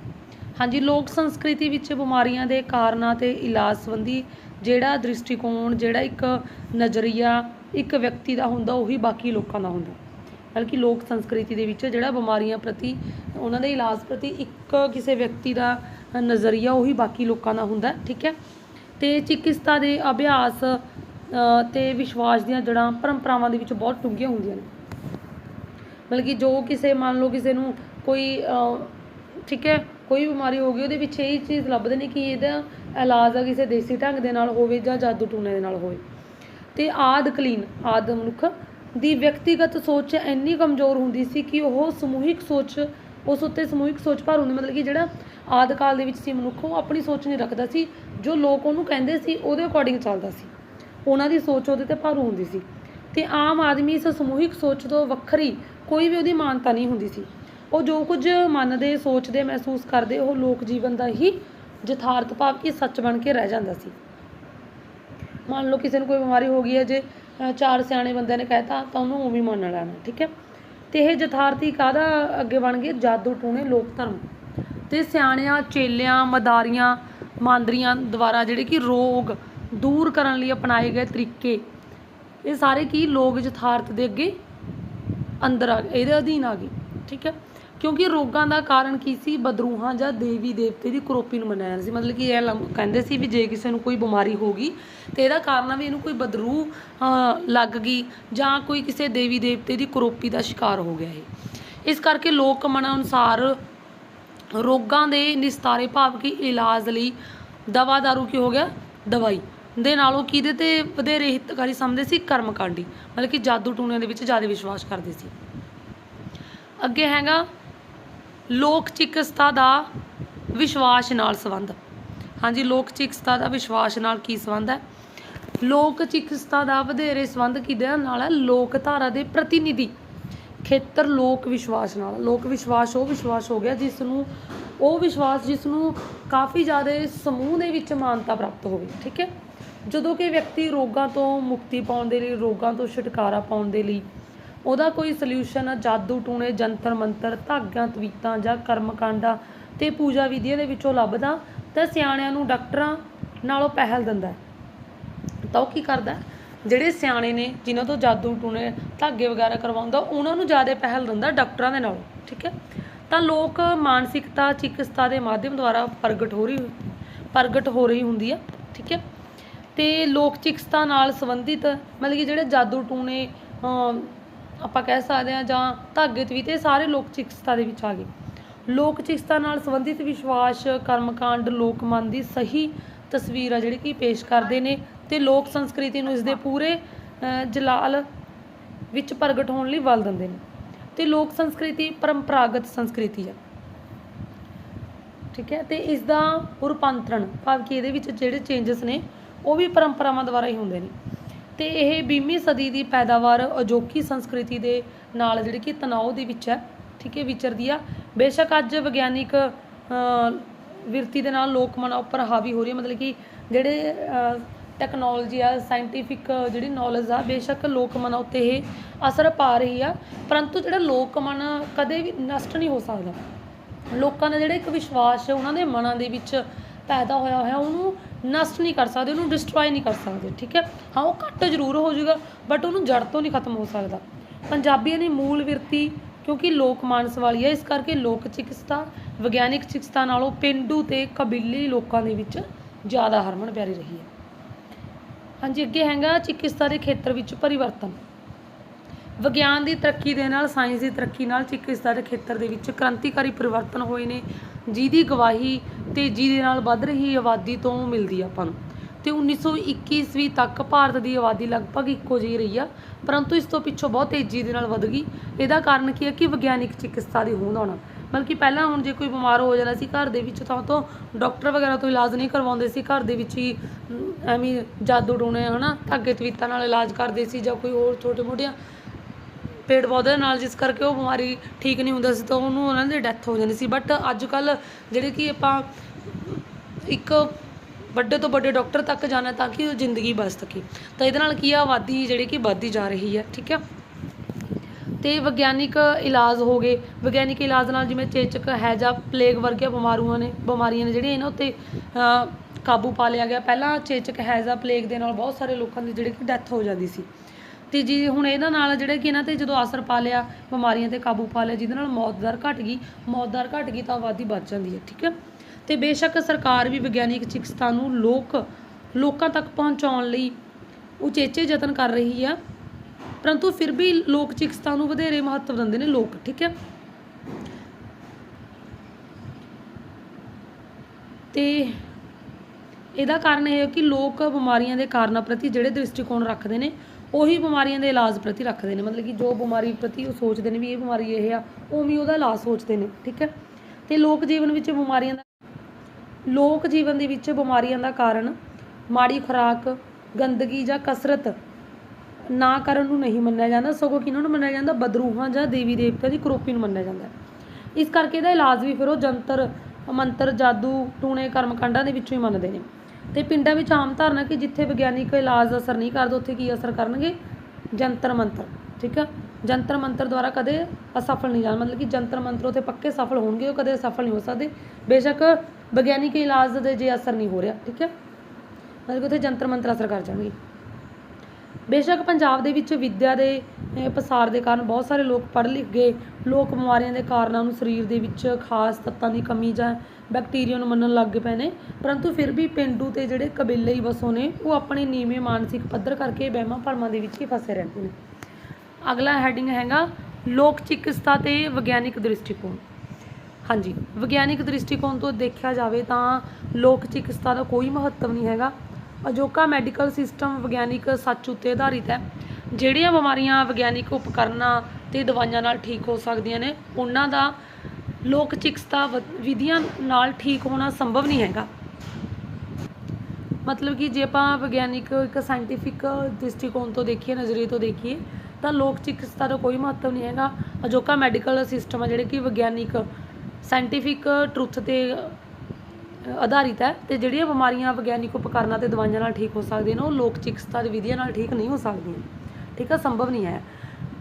ਹਾਂਜੀ, ਲੋਕ ਸੰਸਕ੍ਰਿਤੀ ਵਿੱਚ ਬਿਮਾਰੀਆਂ ਦੇ ਕਾਰਨਾਂ ਤੇ ਇਲਾਜ ਸੰਬੰਧੀ ਜਿਹੜਾ ਦ੍ਰਿਸ਼ਟੀਕੋਣ, ਜਿਹੜਾ ਇੱਕ ਨਜ਼ਰੀਆ, ਇੱਕ ਵਿਅਕਤੀ ਦਾ ਹੁੰਦਾ, ਉਹੀ ਬਾਕੀ ਲੋਕਾਂ ਦਾ ਹੁੰਦਾ। ਬਲਕਿ ਲੋਕ ਸੰਸਕ੍ਰਿਤੀ ਦੇ ਵਿੱਚ ਜਿਹੜਾ ਬਿਮਾਰੀਆਂ ਪ੍ਰਤੀ, ਉਹਨਾਂ ਦੇ ਇਲਾਜ ਪ੍ਰਤੀ ਇੱਕ ਕਿਸੇ ਵਿਅਕਤੀ ਦਾ ਨਜ਼ਰੀਆ, ਉਹੀ ਬਾਕੀ ਲੋਕਾਂ ਦਾ ਹੁੰਦਾ, ਠੀਕ ਹੈ? ਤੇ ਚਿਕਿਤਸਾ ਦੇ ਅਭਿਆਸ ਤੇ ਵਿਸ਼ਵਾਸ ਦੀਆਂ ਜੜਾਂ ਪਰੰਪਰਾਵਾਂ ਦੇ ਵਿੱਚ ਬਹੁਤ ਡੂੰਘੀਆਂ ਹੁੰਦੀਆਂ ਨੇ। ਬਲਕਿ ਜੋ ਕਿਸੇ ਮੰਨ ਲਓ ਕਿਸੇ ਨੂੰ ਕੋਈ ਠੀਕ ਹੈ, ਕੋਈ ਬਿਮਾਰੀ ਹੋ ਗਈ, ਉਹਦੇ ਵਿੱਚ ਇਹ ਚੀਜ਼ ਲੱਭਦੇ ਨੇ ਕਿ ਇਹਦਾ ਇਲਾਜ ਆ ਕਿਸੇ ਦੇਸੀ ਢੰਗ ਦੇ ਨਾਲ ਹੋਵੇ ਜਾਂ ਜਾਦੂ ਟੂਣੇ ਦੇ ਨਾਲ ਹੋਵੇ। ਤੇ ਆਦ ਕਲੀਨ, ਆਦ ਮਨੁੱਖ ਦੀ ਵਿਅਕਤੀਗਤ ਸੋਚ ਇੰਨੀ ਕਮਜ਼ੋਰ ਹੁੰਦੀ ਸੀ ਕਿ ਉਹ ਸਮੂਹਿਕ ਸੋਚ, ਉਸ ਉੱਤੇ ਸਮੂਹਿਕ ਸੋਚ ਭਰ ਹੁੰਦੀ ਮਤਲਬ ਕਿ ਜਿਹੜਾ ਆਦਿ ਕਾਲ ਦੇ ਵਿੱਚ ਸੀ ਮਨੁੱਖ, ਉਹ ਆਪਣੀ ਸੋਚ ਨਹੀਂ ਰੱਖਦਾ ਸੀ। ਜੋ ਲੋਕ ਉਹਨੂੰ ਕਹਿੰਦੇ ਸੀ, ਉਹਦੇ ਅਕੋਰਡਿੰਗ ਚੱਲਦਾ ਸੀ। ਉਹਨਾਂ ਦੀ ਸੋਚ ਉਹਦੇ ਤੇ ਭਾਰੂ ਹੁੰਦੀ ਸੀ। ਤੇ ਆਮ ਆਦਮੀ ਇਸ ਸਮੂਹਿਕ ਸੋਚ ਤੋਂ ਵੱਖਰੀ ਕੋਈ ਵੀ ਉਹਦੀ ਮਾਨਤਾ ਨਹੀਂ ਹੁੰਦੀ ਸੀ। ਉਹ ਜੋ ਕੁਝ ਮੰਨਦੇ, ਸੋਚਦੇ, ਮਹਿਸੂਸ ਕਰਦੇ, ਉਹ ਲੋਕ ਜੀਵਨ ਦਾ ਹੀ ਯਥਾਰਥ ਭਾਵ ਕਿ ਸੱਚ ਬਣ ਕੇ ਰਹਿ ਜਾਂਦਾ ਸੀ। ਮੰਨ ਲਓ ਕਿਸੇ ਨੂੰ ਕੋਈ ਬਿਮਾਰੀ ਹੋ ਗਈ ਹੈ ਜੇ ਚਾਰ ਸਿਆਣੇ ਬੰਦਿਆਂ ਨੇ ਕਹਿਤਾ ਤਾਂ ਉਹਨੂੰ ਉਵੇਂ ਹੀ ਮੰਨ ਲੈਣਾ, ਠੀਕ ਹੈ? ਤੇ ਇਹ ਯਥਾਰਥੀ ਕਾਹਦਾ ਅੱਗੇ ਬਣ ਗਏ? ਜਾਦੂ ਟੂਣੇ ਲੋਕ ਧਰਮ। ਤੇ ਸਿਆਣਿਆਂ, ਚੇਲਿਆਂ, ਮਦਾਰੀਆਂ, ਮਾਂਦਰੀਆਂ ਦੁਆਰਾ ਜਿਹੜੇ ਕਿ ਰੋਗ ਦੂਰ ਕਰਨ ਲਈ ਅਪਣਾਏ ਗਏ ਤਰੀਕੇ। ਇਹ ਸਾਰੇ ਕੀ ਲੋਕ ਯਥਾਰਥ ਦੇ ਅੱਗੇ ਅੰਦਰ ਆ ਗਏ, ਇਹਦੇ ਅਧੀਨ ਆ ਗਏ, ਠੀਕ ਹੈ? ਕਿਉਂਕਿ ਰੋਗਾਂ ਦਾ ਕਾਰਨ ਕੀ ਸੀ? ਬਦਰੂਹਾਂ ਜਾਂ ਦੇਵੀ ਦੇਵਤੇ ਦੀ ਕਰੋਪੀ ਨੂੰ ਮੰਨਿਆ ਸੀ। ਮਤਲਬ ਕਿ ਇਹ ਲੰਮ- ਕਹਿੰਦੇ ਸੀ ਵੀ ਜੇ ਕਿਸੇ ਨੂੰ ਕੋਈ ਬਿਮਾਰੀ ਹੋ ਗਈ, ਤੇ ਇਹਦਾ ਕਾਰਨ ਆ ਵੀ ਇਹਨੂੰ ਕੋਈ ਬਦਰੂਹ ਲੱਗ ਗਈ ਜਾਂ ਕੋਈ ਕਿਸੇ ਦੇਵੀ ਦੇਵਤੇ ਦੀ ਕਰੋਪੀ ਦਾ ਸ਼ਿਕਾਰ ਹੋ ਗਿਆ ਇਹ। ਇਸ ਕਰਕੇ ਲੋਕ ਮਨ ਅਨੁਸਾਰ ਰੋਗਾਂ ਦੇ ਨਿਸਤਾਰੇ ਭਾਵ ਕਿ ਇਲਾਜ ਲਈ ਦਵਾ ਦਾਰੂ ਕੀ ਹੋ ਗਿਆ? ਦਵਾਈ। ਦੇ ਨਾਲੋਂ ਕਿਹਦੇ ਤੇ ਵਧੇਰੇ ਹਿੱਤਕਾਰੀ ਸਮਝਦੇ ਸੀ? ਕਰਮਕਾਂਡੀ ਮਤਲਬ ਕਿ ਜਾਦੂ ਟੂਣਿਆਂ ਦੇ ਵਿੱਚ ਜ਼ਿਆਦਾ ਵਿਸ਼ਵਾਸ ਕਰਦੇ ਸੀ। ਅੱਗੇ ਹੈਗਾ, ਲੋਕ ਚਿਕਿਤਸਾ ਦਾ ਵਿਸ਼ਵਾਸ ਨਾਲ ਸੰਬੰਧ। ਹਾਂਜੀ, ਲੋਕ ਚਿਕਿਤਸਾ ਦਾ ਵਿਸ਼ਵਾਸ ਨਾਲ ਕੀ ਸੰਬੰਧ ਹੈ? ਲੋਕ ਚਿਕਿਤਸਾ ਦਾ ਵਧੇਰੇ ਸੰਬੰਧ ਕਿਹਦੇ ਨਾਲ ਹੈ? ਲੋਕ ਧਾਰਾ ਦੇ ਪ੍ਰਤੀਨਿਧੀ ਖੇਤਰ ਲੋਕ ਵਿਸ਼ਵਾਸ ਨਾਲ। ਲੋਕ ਵਿਸ਼ਵਾਸ, ਉਹ ਵਿਸ਼ਵਾਸ ਹੋ ਗਿਆ ਜਿਸ ਨੂੰ ਉਹ ਵਿਸ਼ਵਾਸ ਜਿਸ ਨੂੰ ਕਾਫੀ ਜ਼ਿਆਦਾ ਸਮੂਹ ਦੇ ਵਿੱਚ ਮਾਨਤਾ ਪ੍ਰਾਪਤ ਹੋਵੇ। ਠੀਕ ਹੈ? ਜਦੋਂ ਕਿ ਵਿਅਕਤੀ ਰੋਗਾਂ ਤੋਂ ਮੁਕਤੀ ਪਾਉਣ ਦੇ ਲਈ, ਰੋਗਾਂ ਤੋਂ ਛੁਟਕਾਰਾ ਪਾਉਣ ਦੇ ਲਈ ਉਹਦਾ ਕੋਈ ਸੋਲੂਸ਼ਨ ਜਾਦੂ ਟੂਣੇ, ਜੰਤਰ ਮੰਤਰ, ਧਾਗਿਆਂ, ਤਵੀਤਾਂ ਜਾਂ ਕਰਮਕਾਂਡਾਂ ਤੇ ਪੂਜਾ ਵਿਧੀਆਂ ਦੇ ਵਿੱਚੋਂ ਲੱਭਦਾ ਤਾਂ ਸਿਆਣਿਆਂ ਨੂੰ ਡਾਕਟਰਾਂ ਨਾਲੋਂ ਪਹਿਲ ਦਿੰਦਾ ਤਾਂ ਉਹ ਕੀ ਕਰਦਾ ਜਿਹੜੇ ਸਿਆਣੇ ਨੇ, ਜਿਨ੍ਹਾਂ ਤੋਂ ਜਾਦੂ ਟੂਣੇ, ਧਾਗੇ ਵਗੈਰਾ ਕਰਵਾਉਂਦਾ, ਉਹਨਾਂ ਨੂੰ ਜ਼ਿਆਦਾ ਪਹਿਲ ਦਿੰਦਾ ਡਾਕਟਰਾਂ ਦੇ ਨਾਲੋਂ, ਠੀਕ ਹੈ? ਤਾਂ ਲੋਕ ਮਾਨਸਿਕਤਾ, ਚਿਕਿਤਸਾ ਦੇ ਮਾਧਿਅਮ ਦੁਆਰਾ ਪ੍ਰਗਟ ਹੋ ਰਹੀ, ਪ੍ਰਗਟ ਹੋ ਰਹੀ ਹੁੰਦੀ ਆ ਠੀਕ ਹੈ? ਤੇ ਲੋਕ ਚਿਕਿਤਸਾ ਨਾਲ ਸੰਬੰਧਿਤ, ਮਤਲਬ ਕਿ ਜਿਹੜੇ ਜਾਦੂ ਟੂਣੇ ਆਪਾਂ ਕਹਿ ਸਕਦੇ ਹਾਂ ਜਾਂ ਧਾਗੇ ਤਵੀ ਇਹ ਸਾਰੇ ਲੋਕ ਚਿਕਿਤਸਾ ਦੇ ਵਿੱਚ ਆ ਗਏ। ਲੋਕ ਚਿਕਿਤਸਾ ਨਾਲ ਸੰਬੰਧਿਤ ਵਿਸ਼ਵਾਸ, ਕਰਮਕਾਂਡ, ਲੋਕ ਮਨ ਦੀ ਸਹੀ ਤਸਵੀਰ ਆ ਜਿਹੜੀ ਕਿ ਪੇਸ਼ ਕਰਦੇ ਨੇ ਤੇ ਲੋਕ ਸੰਸਕ੍ਰਿਤੀ ਨੂੰ ਇਸ ਦੇ ਪੂਰੇ ਜਲਾਲ ਵਿੱਚ ਪ੍ਰਗਟ ਹੋਣ ਲਈ ਵਲ ਦਿੰਦੇ ਨੇ। ਤੇ ਲੋਕ ਸੰਸਕ੍ਰਿਤੀ ਪਰੰਪਰਾਗਤ ਸੰਸਕ੍ਰਿਤੀ ਹੈ ਠੀਕ ਹੈ, ਤੇ ਇਸ ਦਾ ਰੂਪਾਂਤਰਣ ਭਾਵ ਕਿ ਇਹਦੇ ਵਿੱਚ ਜਿਹੜੇ ਚੇਂਜਸ ਨੇ ਉਹ ਵੀ ਪਰੰਪਰਾਵਾਂ ਦੁਆਰਾ ਹੀ ਹੁੰਦੇ ਨੇ। ਤੇ ਇਹ 20ਵੀਂ ਸਦੀ ਦੀ ਪੈਦਾਵਾਰ ਅਜੋਕੀ ਸੰਸਕ੍ਰਿਤੀ ਦੇ ਨਾਲ ਜਿਹੜੀ ਕਿ ਤਣਾਅ ਦੇ ਵਿੱਚ ਹੈ, ਠੀਕ ਹੈ, ਵਿਚਰਦੀ ਆ। ਬੇਸ਼ੱਕ ਅੱਜ ਵਿਗਿਆਨਿਕ ਵਿਰਤੀ ਦੇ ਨਾਲ ਲੋਕ ਮਨਾਂ ਉੱਪਰ ਹਾਵੀ ਹੋ ਰਹੀ ਹੈ, ਮਤਲਬ ਕਿ ਜਿਹੜੇ ਟੈਕਨੋਲੋਜੀ ਆ ਸਾਇੰਟੀਫਿਕ ਜਿਹੜੀ ਨੌਲੇਜ ਆ, ਬੇਸ਼ੱਕ ਲੋਕ ਮਨਾਂ ਉੱਤੇ ਇਹ ਅਸਰ ਪਾ ਰਹੀ ਆ। ਪਰੰਤੂ ਜਿਹੜਾ ਲੋਕ ਮਨ ਕਦੇ ਵੀ ਨਸ਼ਟ ਨਹੀਂ ਹੋ ਸਕਦਾ। ਲੋਕਾਂ ਦਾ ਜਿਹੜਾ ਇੱਕ ਵਿਸ਼ਵਾਸ ਉਹਨਾਂ ਦੇ ਮਨਾਂ ਦੇ ਵਿੱਚ ਪੈਦਾ ਹੋਇਆ ਹੋਇਆ, ਉਹਨੂੰ ਨਸ਼ਟ ਨਹੀਂ ਕਰ ਸਕਦੇ, ਉਹਨੂੰ ਡਿਸਟਰੋਏ ਨਹੀਂ ਕਰ ਸਕਦੇ, ਠੀਕ ਹੈ? ਹਾਂ, ਉਹ ਘੱਟ ਜ਼ਰੂਰ ਹੋ ਜਾਊਗਾ ਬਟ ਉਹਨੂੰ ਜੜ ਤੋਂ ਨਹੀਂ ਖਤਮ ਹੋ ਸਕਦਾ। ਪੰਜਾਬੀਆਂ ਦੀ ਮੂਲ ਵਿਰਤੀ, ਕਿਉਂਕਿ ਲੋਕ ਮਾਨਸ ਵਾਲੀ ਹੈ, ਇਸ ਕਰਕੇ ਲੋਕ ਚਿਕਿਤਸਾ, ਵਿਗਿਆਨਿਕ ਚਿਕਿਤਸਾ ਨਾਲੋਂ ਪਿੰਡੂ ਤੇ ਕਬੀਲੀ ਲੋਕਾਂ ਦੇ ਵਿੱਚ ਜ਼ਿਆਦਾ ਹਰਮਨ ਪਿਆਰੀ ਰਹੀ ਹੈ। ਹਾਂਜੀ, ਅੱਗੇ ਹੈਗਾ ਚਿਕਿਤਸਾ ਦੇ ਖੇਤਰ ਵਿੱਚ ਪਰਿਵਰਤਨ। ਵਿਗਿਆਨ ਦੀ ਤਰੱਕੀ ਦੇ ਨਾਲ, ਸਾਇੰਸ ਦੀ ਤਰੱਕੀ ਨਾਲ ਚਿਕਿਤਸਾ ਦੇ ਖੇਤਰ ਦੇ ਵਿੱਚ ਕ੍ਰਾਂਤੀਕਾਰੀ ਪਰਿਵਰਤਨ ਹੋਏ ਨੇ, ਜਿਹਦੀ ਗਵਾਹੀ ਤੇਜ਼ੀ ਦੇ ਨਾਲ ਵੱਧ ਰਹੀ ਆਬਾਦੀ ਤੋਂ ਮਿਲਦੀ ਆਪਾਂ ਨੂੰ। ਤੇ 1921 ਈਸਵੀ ਤੱਕ ਭਾਰਤ ਦੀ ਆਬਾਦੀ ਲਗਭਗ ਇੱਕੋ ਜਿਹੀ ਰਹੀ ਆ, ਪਰੰਤੂ ਇਸ ਤੋਂ ਪਿੱਛੋਂ ਬਹੁਤ ਤੇਜ਼ੀ ਦੇ ਨਾਲ ਵੱਧ ਗਈ। ਇਹਦਾ ਕਾਰਨ ਕੀ ਹੈ ਕਿ ਵਿਗਿਆਨਿਕ ਚਿਕਿਤਸਾ ਦੀ ਹੋਂਦ ਆਉਣਾ ਮਤਲਬ ਕਿ ਪਹਿਲਾਂ ਹੁਣ ਜੇ ਕੋਈ ਬਿਮਾਰ ਹੋ ਜਾਂਦਾ ਸੀ, ਘਰ ਦੇ ਵਿੱਚ ਤਾਂ ਉਹ ਤੋਂ ਡਾਕਟਰ ਵਗੈਰਾ ਤੋਂ ਇਲਾਜ ਨਹੀਂ ਕਰਵਾਉਂਦੇ ਸੀ, ਘਰ ਦੇ ਵਿੱਚ ਹੀ ਐਵੇਂ ਹੀ ਜਾਦੂ ਟੂਣੇ ਹਨਾ ਧਾਗੇ ਤਵੀਤਾਂ ਨਾਲ ਇਲਾਜ ਕਰਦੇ ਸੀ ਜਾਂ ਕੋਈ ਹੋਰ ਛੋਟੇ ਮੋਟੀਆਂ ਪੇੜ ਪੌਦੇ ਨਾਲ ਜਿਸ ਕਰਕੇ ਉਹ ਬਿਮਾਰੀ ਠੀਕ ਨਹੀਂ ਹੁੰਦਾ ਸੀ ਤਾਂ ਉਹਨੂੰ ਉਹਨਾਂ ਦੀ ਡੈਥ ਹੋ ਜਾਂਦੀ ਸੀ। ਬਟ ਅੱਜ ਕੱਲ ਜਿਹੜੇ ਕਿ ਆਪਾਂ ਇੱਕ ਵੱਡੇ ਤੋਂ ਵੱਡੇ ਡਾਕਟਰ ਤੱਕ ਜਾਣਾ ਤਾਂ ਕਿ ਉਹ ਜ਼ਿੰਦਗੀ ਬਚ ਸਕੇ। ਤਾਂ ਇਹਦੇ ਨਾਲ ਕੀ ਆ, ਆਬਾਦੀ ਜਿਹੜੀ ਕਿ ਵੱਧਦੀ ਜਾ ਰਹੀ ਹੈ, ਠੀਕ ਹੈ ਤੇ ਵਿਗਿਆਨਿਕ ਇਲਾਜ ਹੋ ਗਏ। ਵਿਗਿਆਨਿਕ ਇਲਾਜ ਨਾਲ ਜਿਵੇਂ ਚੇਚਕ ਹੈਜਾ ਪਲੇਗ ਵਰਗੀਆਂ ਬਿਮਾਰੀਆਂ ਨੇ ਬਿਮਾਰੀਆਂ ਨੇ ਜਿਹੜੀਆਂ ਇਹਨਾਂ ਉੱਤੇ ਕਾਬੂ ਪਾ ਲਿਆ ਗਿਆ। ਪਹਿਲਾਂ ਚੇਚਕ ਹੈਜ਼ਾ ਪਲੇਗ ਦੇ ਨਾਲ ਬਹੁਤ ਸਾਰੇ ਲੋਕਾਂ ਦੀ ਜਿਹੜੀ ਕਿ ਡੈਥ ਹੋ ਜਾਂਦੀ ਸੀ। ਤੇ ਜੀ ਹੁਣ ਇਹਨਾਂ ਨਾਲ ਜਿਹੜੇ ਕਿ ਇਹਨਾਂ ਤੇ ਜਦੋਂ ਅਸਰ ਪਾ ਲਿਆ, ਬਿਮਾਰੀਆਂ ਤੇ ਕਾਬੂ ਪਾ ਲਿਆ, ਜਿਹਦੇ ਨਾਲ ਮੌਤ ਦਰ ਘਟ ਗਈ, ਮੌਤ ਦਰ ਘਟ ਗਈ ਤਾਂ ਆਬਾਦੀ ਵੱਧ ਜਾਂਦੀ ਹੈ, ਠੀਕ ਹੈ? ਤੇ ਬੇਸ਼ੱਕ ਸਰਕਾਰ ਵੀ ਵਿਗਿਆਨਿਕ ਚਿਕਿਤਸਾ ਨੂੰ ਲੋਕ, ਲੋਕਾਂ ਤੱਕ ਪਹੁੰਚਾਉਣ ਲਈ ਉਚੇਚੇ ਯਤਨ ਕਰ ਰਹੀ ਆ ਪਰੰਤੂ ਫਿਰ ਵੀ ਲੋਕ ਚਿਕਿਤਸਾ ਨੂੰ ਵਧੇਰੇ ਮਹੱਤਵ ਦਿੰਦੇ ਨੇ ਲੋਕ, ਠੀਕ ਹੈ? ਤੇ ਇਹਦਾ ਕਾਰਨ ਇਹ ਹੈ ਕਿ ਲੋਕ ਬਿਮਾਰੀਆਂ ਦੇ ਕਾਰਨਾਂ ਪ੍ਰਤੀ ਜਿਹੜੇ ਦ੍ਰਿਸ਼ਟੀਕੋਣ ਰੱਖਦੇ ਨੇ ਉਹੀ ਬਿਮਾਰੀਆਂ ਦੇ ਇਲਾਜ ਪ੍ਰਤੀ ਰੱਖਦੇ ਨੇ। ਮਤਲਬ ਕਿ ਜੋ ਬਿਮਾਰੀ ਪ੍ਰਤੀ ਉਹ ਸੋਚਦੇ ਨੇ ਵੀ ਇਹ ਬਿਮਾਰੀ ਇਹ ਆ, ਉਵੇਂ ਹੀ ਉਹਦਾ ਇਲਾਜ ਸੋਚਦੇ ਨੇ, ਠੀਕ ਹੈ? ਤੇ ਲੋਕ ਜੀਵਨ ਵਿੱਚ ਬਿਮਾਰੀਆਂ ਦਾ ਲੋਕ ਜੀਵਨ ਦੇ ਵਿੱਚ ਬਿਮਾਰੀਆਂ ਦਾ ਕਾਰਨ ਮਾੜੀ ਖੁਰਾਕ, ਗੰਦਗੀ ਜਾਂ ਕਸਰਤ ਨਾ ਕਰਨ ਨੂੰ ਨਹੀਂ ਮੰਨਿਆ ਜਾਂਦਾ। ਸਗੋਂ ਕਿਹਨਾਂ ਨੂੰ ਮੰਨਿਆ ਜਾਂਦਾ? ਬਦਰੂਹਾਂ ਜਾਂ ਦੇਵੀ ਦੇਵਤਾ ਦੀ ਕਰੋਪੀ ਨੂੰ ਮੰਨਿਆ ਜਾਂਦਾ ਇਸ ਕਰਕੇ ਇਹਦਾ ਇਲਾਜ ਵੀ ਫਿਰ ਉਹ ਜੰਤਰ, ਮੰਤਰ, ਜਾਦੂ, ਟੂਣੇ, ਕਰਮਕਾਂਡਾਂ ਦੇ ਵਿੱਚੋਂ ਹੀ ਮੰਨਦੇ ਨੇ। ਤੇ ਪਿੰਡਾਂ ਵਿੱਚ ਆਮ ਧਾਰਨਾ ਕਿ ਜਿੱਥੇ ਵਿਗਿਆਨਿਕ ਇਲਾਜ ਅਸਰ ਨਹੀਂ ਕਰਦੇ, ਉੱਥੇ ਕੀ ਅਸਰ ਕਰਨਗੇ? ਜੰਤਰ ਮੰਤਰ, ਠੀਕ ਆ? ਜੰਤਰ ਮੰਤਰ ਦੁਆਰਾ ਕਦੇ ਅਸਫਲ ਨਹੀਂ ਜਾਣ, ਮਤਲਬ ਕਿ ਜੰਤਰ ਮੰਤਰ ਉੱਥੇ ਪੱਕੇ ਸਫਲ ਹੋਣਗੇ, ਉਹ ਕਦੇ ਸਫਲ ਨਹੀਂ ਹੋ ਸਕਦੇ। ਬੇਸ਼ੱਕ ਵਿਗਿਆਨਿਕ ਇਲਾਜ ਦੇ ਜੇ ਅਸਰ ਨਹੀਂ ਹੋ ਰਿਹਾ, ਠੀਕ ਹੈ ਮਤਲਬ ਕਿ ਉੱਥੇ ਜੰਤਰ ਮੰਤਰ ਅਸਰ ਕਰ ਜਾਣਗੇ। ਬੇਸ਼ੱਕ ਪੰਜਾਬ ਦੇ ਵਿੱਚ ਵਿੱਦਿਆ ਦੇ ਪਸਾਰ ਦੇ ਕਾਰਨ ਬਹੁਤ ਸਾਰੇ ਲੋਕ ਪੜ੍ਹ ਲਿਖ ਗਏ। ਲੋਕ ਬਿਮਾਰੀਆਂ ਦੇ ਕਾਰਨਾਂ ਨੂੰ ਸਰੀਰ ਦੇ ਵਿੱਚ ਖਾਸ ਤੱਤਾਂ ਦੀ ਕਮੀ ਜਾਂ ਬੈਕਟੀਰੀਆ ਨੂੰ ਮੰਨਣ ਲੱਗ ਪਏ ਨੇ। ਪਰੰਤੂ ਫਿਰ ਵੀ ਪਿੰਡੂ ਤੇ ਜਿਹੜੇ ਕਬੀਲਈ ਵਸੋਂ ਨੇ, ਉਹ ਆਪਣੇ ਨੀਵੇਂ ਮਾਨਸਿਕ ਪੱਧਰ ਕਰਕੇ ਵਹਿਮਾਂ ਭਰਮਾਂ ਦੇ ਵਿੱਚ ਹੀ ਫਸੇ ਰਹਿੰਦੇ ਨੇ। ਅਗਲਾ ਹੈਡਿੰਗ ਹੈਗਾ, ਲੋਕ ਚਿਕਿਤਸਾ ਤੇ ਵਿਗਿਆਨਿਕ ਦ੍ਰਿਸ਼ਟੀਕੋਣ। ਹਾਂਜੀ, ਵਿਗਿਆਨਿਕ ਦ੍ਰਿਸ਼ਟੀਕੋਣ ਤੋਂ ਦੇਖਿਆ ਜਾਵੇ ਤਾਂ ਲੋਕ ਚਿਕਿਤਸਾ ਦਾ ਕੋਈ ਮਹੱਤਵ ਨਹੀਂ ਹੈਗਾ। ਅਜੋਕਾ ਮੈਡੀਕਲ ਸਿਸਟਮ ਵਿਗਿਆਨਿਕ ਸੱਚ ਉੱਤੇ ਆਧਾਰਿਤ ਹੈ। ਜਿਹੜੀਆਂ ਬਿਮਾਰੀਆਂ ਵਿਗਿਆਨਿਕ ਉਪਕਰਨਾਂ ਤੇ ਦਵਾਈਆਂ ਨਾਲ ਠੀਕ ਹੋ ਸਕਦੀਆਂ ਨੇ, ਉਹਨਾਂ ਦਾ ਲੋਕ ਚਿਕਿਤਸਾ ਵ- ਵਿਧੀਆਂ ਨਾਲ ਠੀਕ ਹੋਣਾ ਸੰਭਵ ਨਹੀਂ ਹੈਗਾ। ਮਤਲਬ ਕਿ ਜੇ ਆਪਾਂ ਵਿਗਿਆਨਿਕ ਇੱਕ ਸਾਇੰਟੀਫਿਕ ਦ੍ਰਿਸ਼ਟੀਕੋਣ ਤੋਂ ਦੇਖੀਏ, ਨਜ਼ਰੀਏ ਤੋਂ ਦੇਖੀਏ, ਤਾਂ ਲੋਕ ਚਿਕਿਤਸਾ ਦਾ ਕੋਈ ਮਹੱਤਵ ਨਹੀਂ ਹੈਗਾ। ਅਜੋਕਾ ਮੈਡੀਕਲ ਸਿਸਟਮ ਆ ਜਿਹੜੇ ਕਿ ਵਿਗਿਆਨਿਕ ਸਾਇੰਟੀਫਿਕ ਟਰੁੱਥ ਤੇ ਆਧਾਰਿਤ ਹੈ, ਤੇ ਜਿਹੜੀਆਂ ਬਿਮਾਰੀਆਂ ਵਿਗਿਆਨਿਕ ਉਪਕਰਨਾਂ ਤੇ ਦਵਾਈਆਂ ਨਾਲ ਠੀਕ ਹੋ ਸਕਦੀਆਂ ਨੇ, ਉਹ ਲੋਕ ਚਿਕਿਤਸਾ ਦੀ ਵਿਧੀਆਂ ਨਾਲ ਠੀਕ ਨਹੀਂ ਹੋ ਸਕਦੀਆਂ। ਠੀਕ ਆ, ਸੰਭਵ ਨਹੀਂ ਹੈ।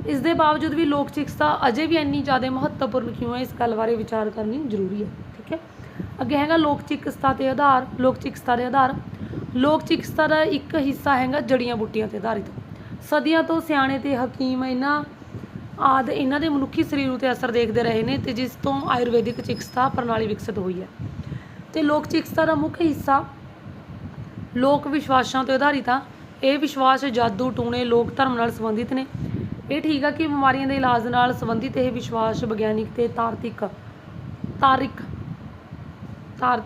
ਇਸ ਦੇ ਬਾਵਜੂਦ ਵੀ ਲੋਕ ਚਿਕਿਤਸਾ ਅਜੇ ਵੀ ਇੰਨੀ ਜ਼ਿਆਦਾ ਮਹੱਤਵਪੂਰਨ ਕਿਉਂ ਹੈ, ਇਸ ਗੱਲ ਬਾਰੇ ਵਿਚਾਰ ਕਰਨੀ ਜ਼ਰੂਰੀ ਹੈ, ਠੀਕ ਹੈ। ਅੱਗੇ ਹੈਗਾ ਲੋਕ ਚਿਕਿਤਸਾ ਤੇ ਆਧਾਰ, ਲੋਕ ਚਿਕਿਤਸਾ ਦੇ ਆਧਾਰ। ਲੋਕ ਚਿਕਿਤਸਾ ਦਾ ਇੱਕ ਹਿੱਸਾ ਹੈਗਾ ਜੜੀਆਂ ਬੂਟੀਆਂ ਤੇ ਆਧਾਰਿਤ। ਸਦੀਆਂ ਤੋਂ ਸਿਆਣੇ ਤੇ ਹਕੀਮ ਇਹਨਾਂ ਆਦ ਇਹਨਾਂ ਦੇ ਮਨੁੱਖੀ ਸਰੀਰ ਉਤੇ ਅਸਰ ਦੇਖਦੇ ਰਹੇ ਨੇ ਤੇ ਜਿਸ ਤੋਂ ਆਯੁਰਵੈਦਿਕ ਚਿਕਿਤਸਾ ਪ੍ਰਣਾਲੀ ਵਿਕਸਿਤ ਹੋਈ ਹੈ। ਤੇ ਲੋਕ ਚਿਕਿਤਸਾ ਦਾ ਮੁੱਖ ਹਿੱਸਾ ਲੋਕ ਵਿਸ਼ਵਾਸਾਂ ਤੇ ਆਧਾਰਿਤ ਆ। ਇਹ ਵਿਸ਼ਵਾਸ ਜਾਦੂ ਟੂਣੇ ਲੋਕ ਧਰਮ ਨਾਲ ਸੰਬੰਧਿਤ ਨੇ। ਇਹ ਠੀਕ ਆ ਕਿ ਬਿਮਾਰੀਆਂ ਦੇ ਇਲਾਜ ਨਾਲ ਸੰਬੰਧਿਤ ਇਹ ਵਿਸ਼ਵਾਸ ਵਿਗਿਆਨਿਕ ਤੇ ਤਾਰਕਿਕ ਤਾਰਿਕ, ਤਾਰ,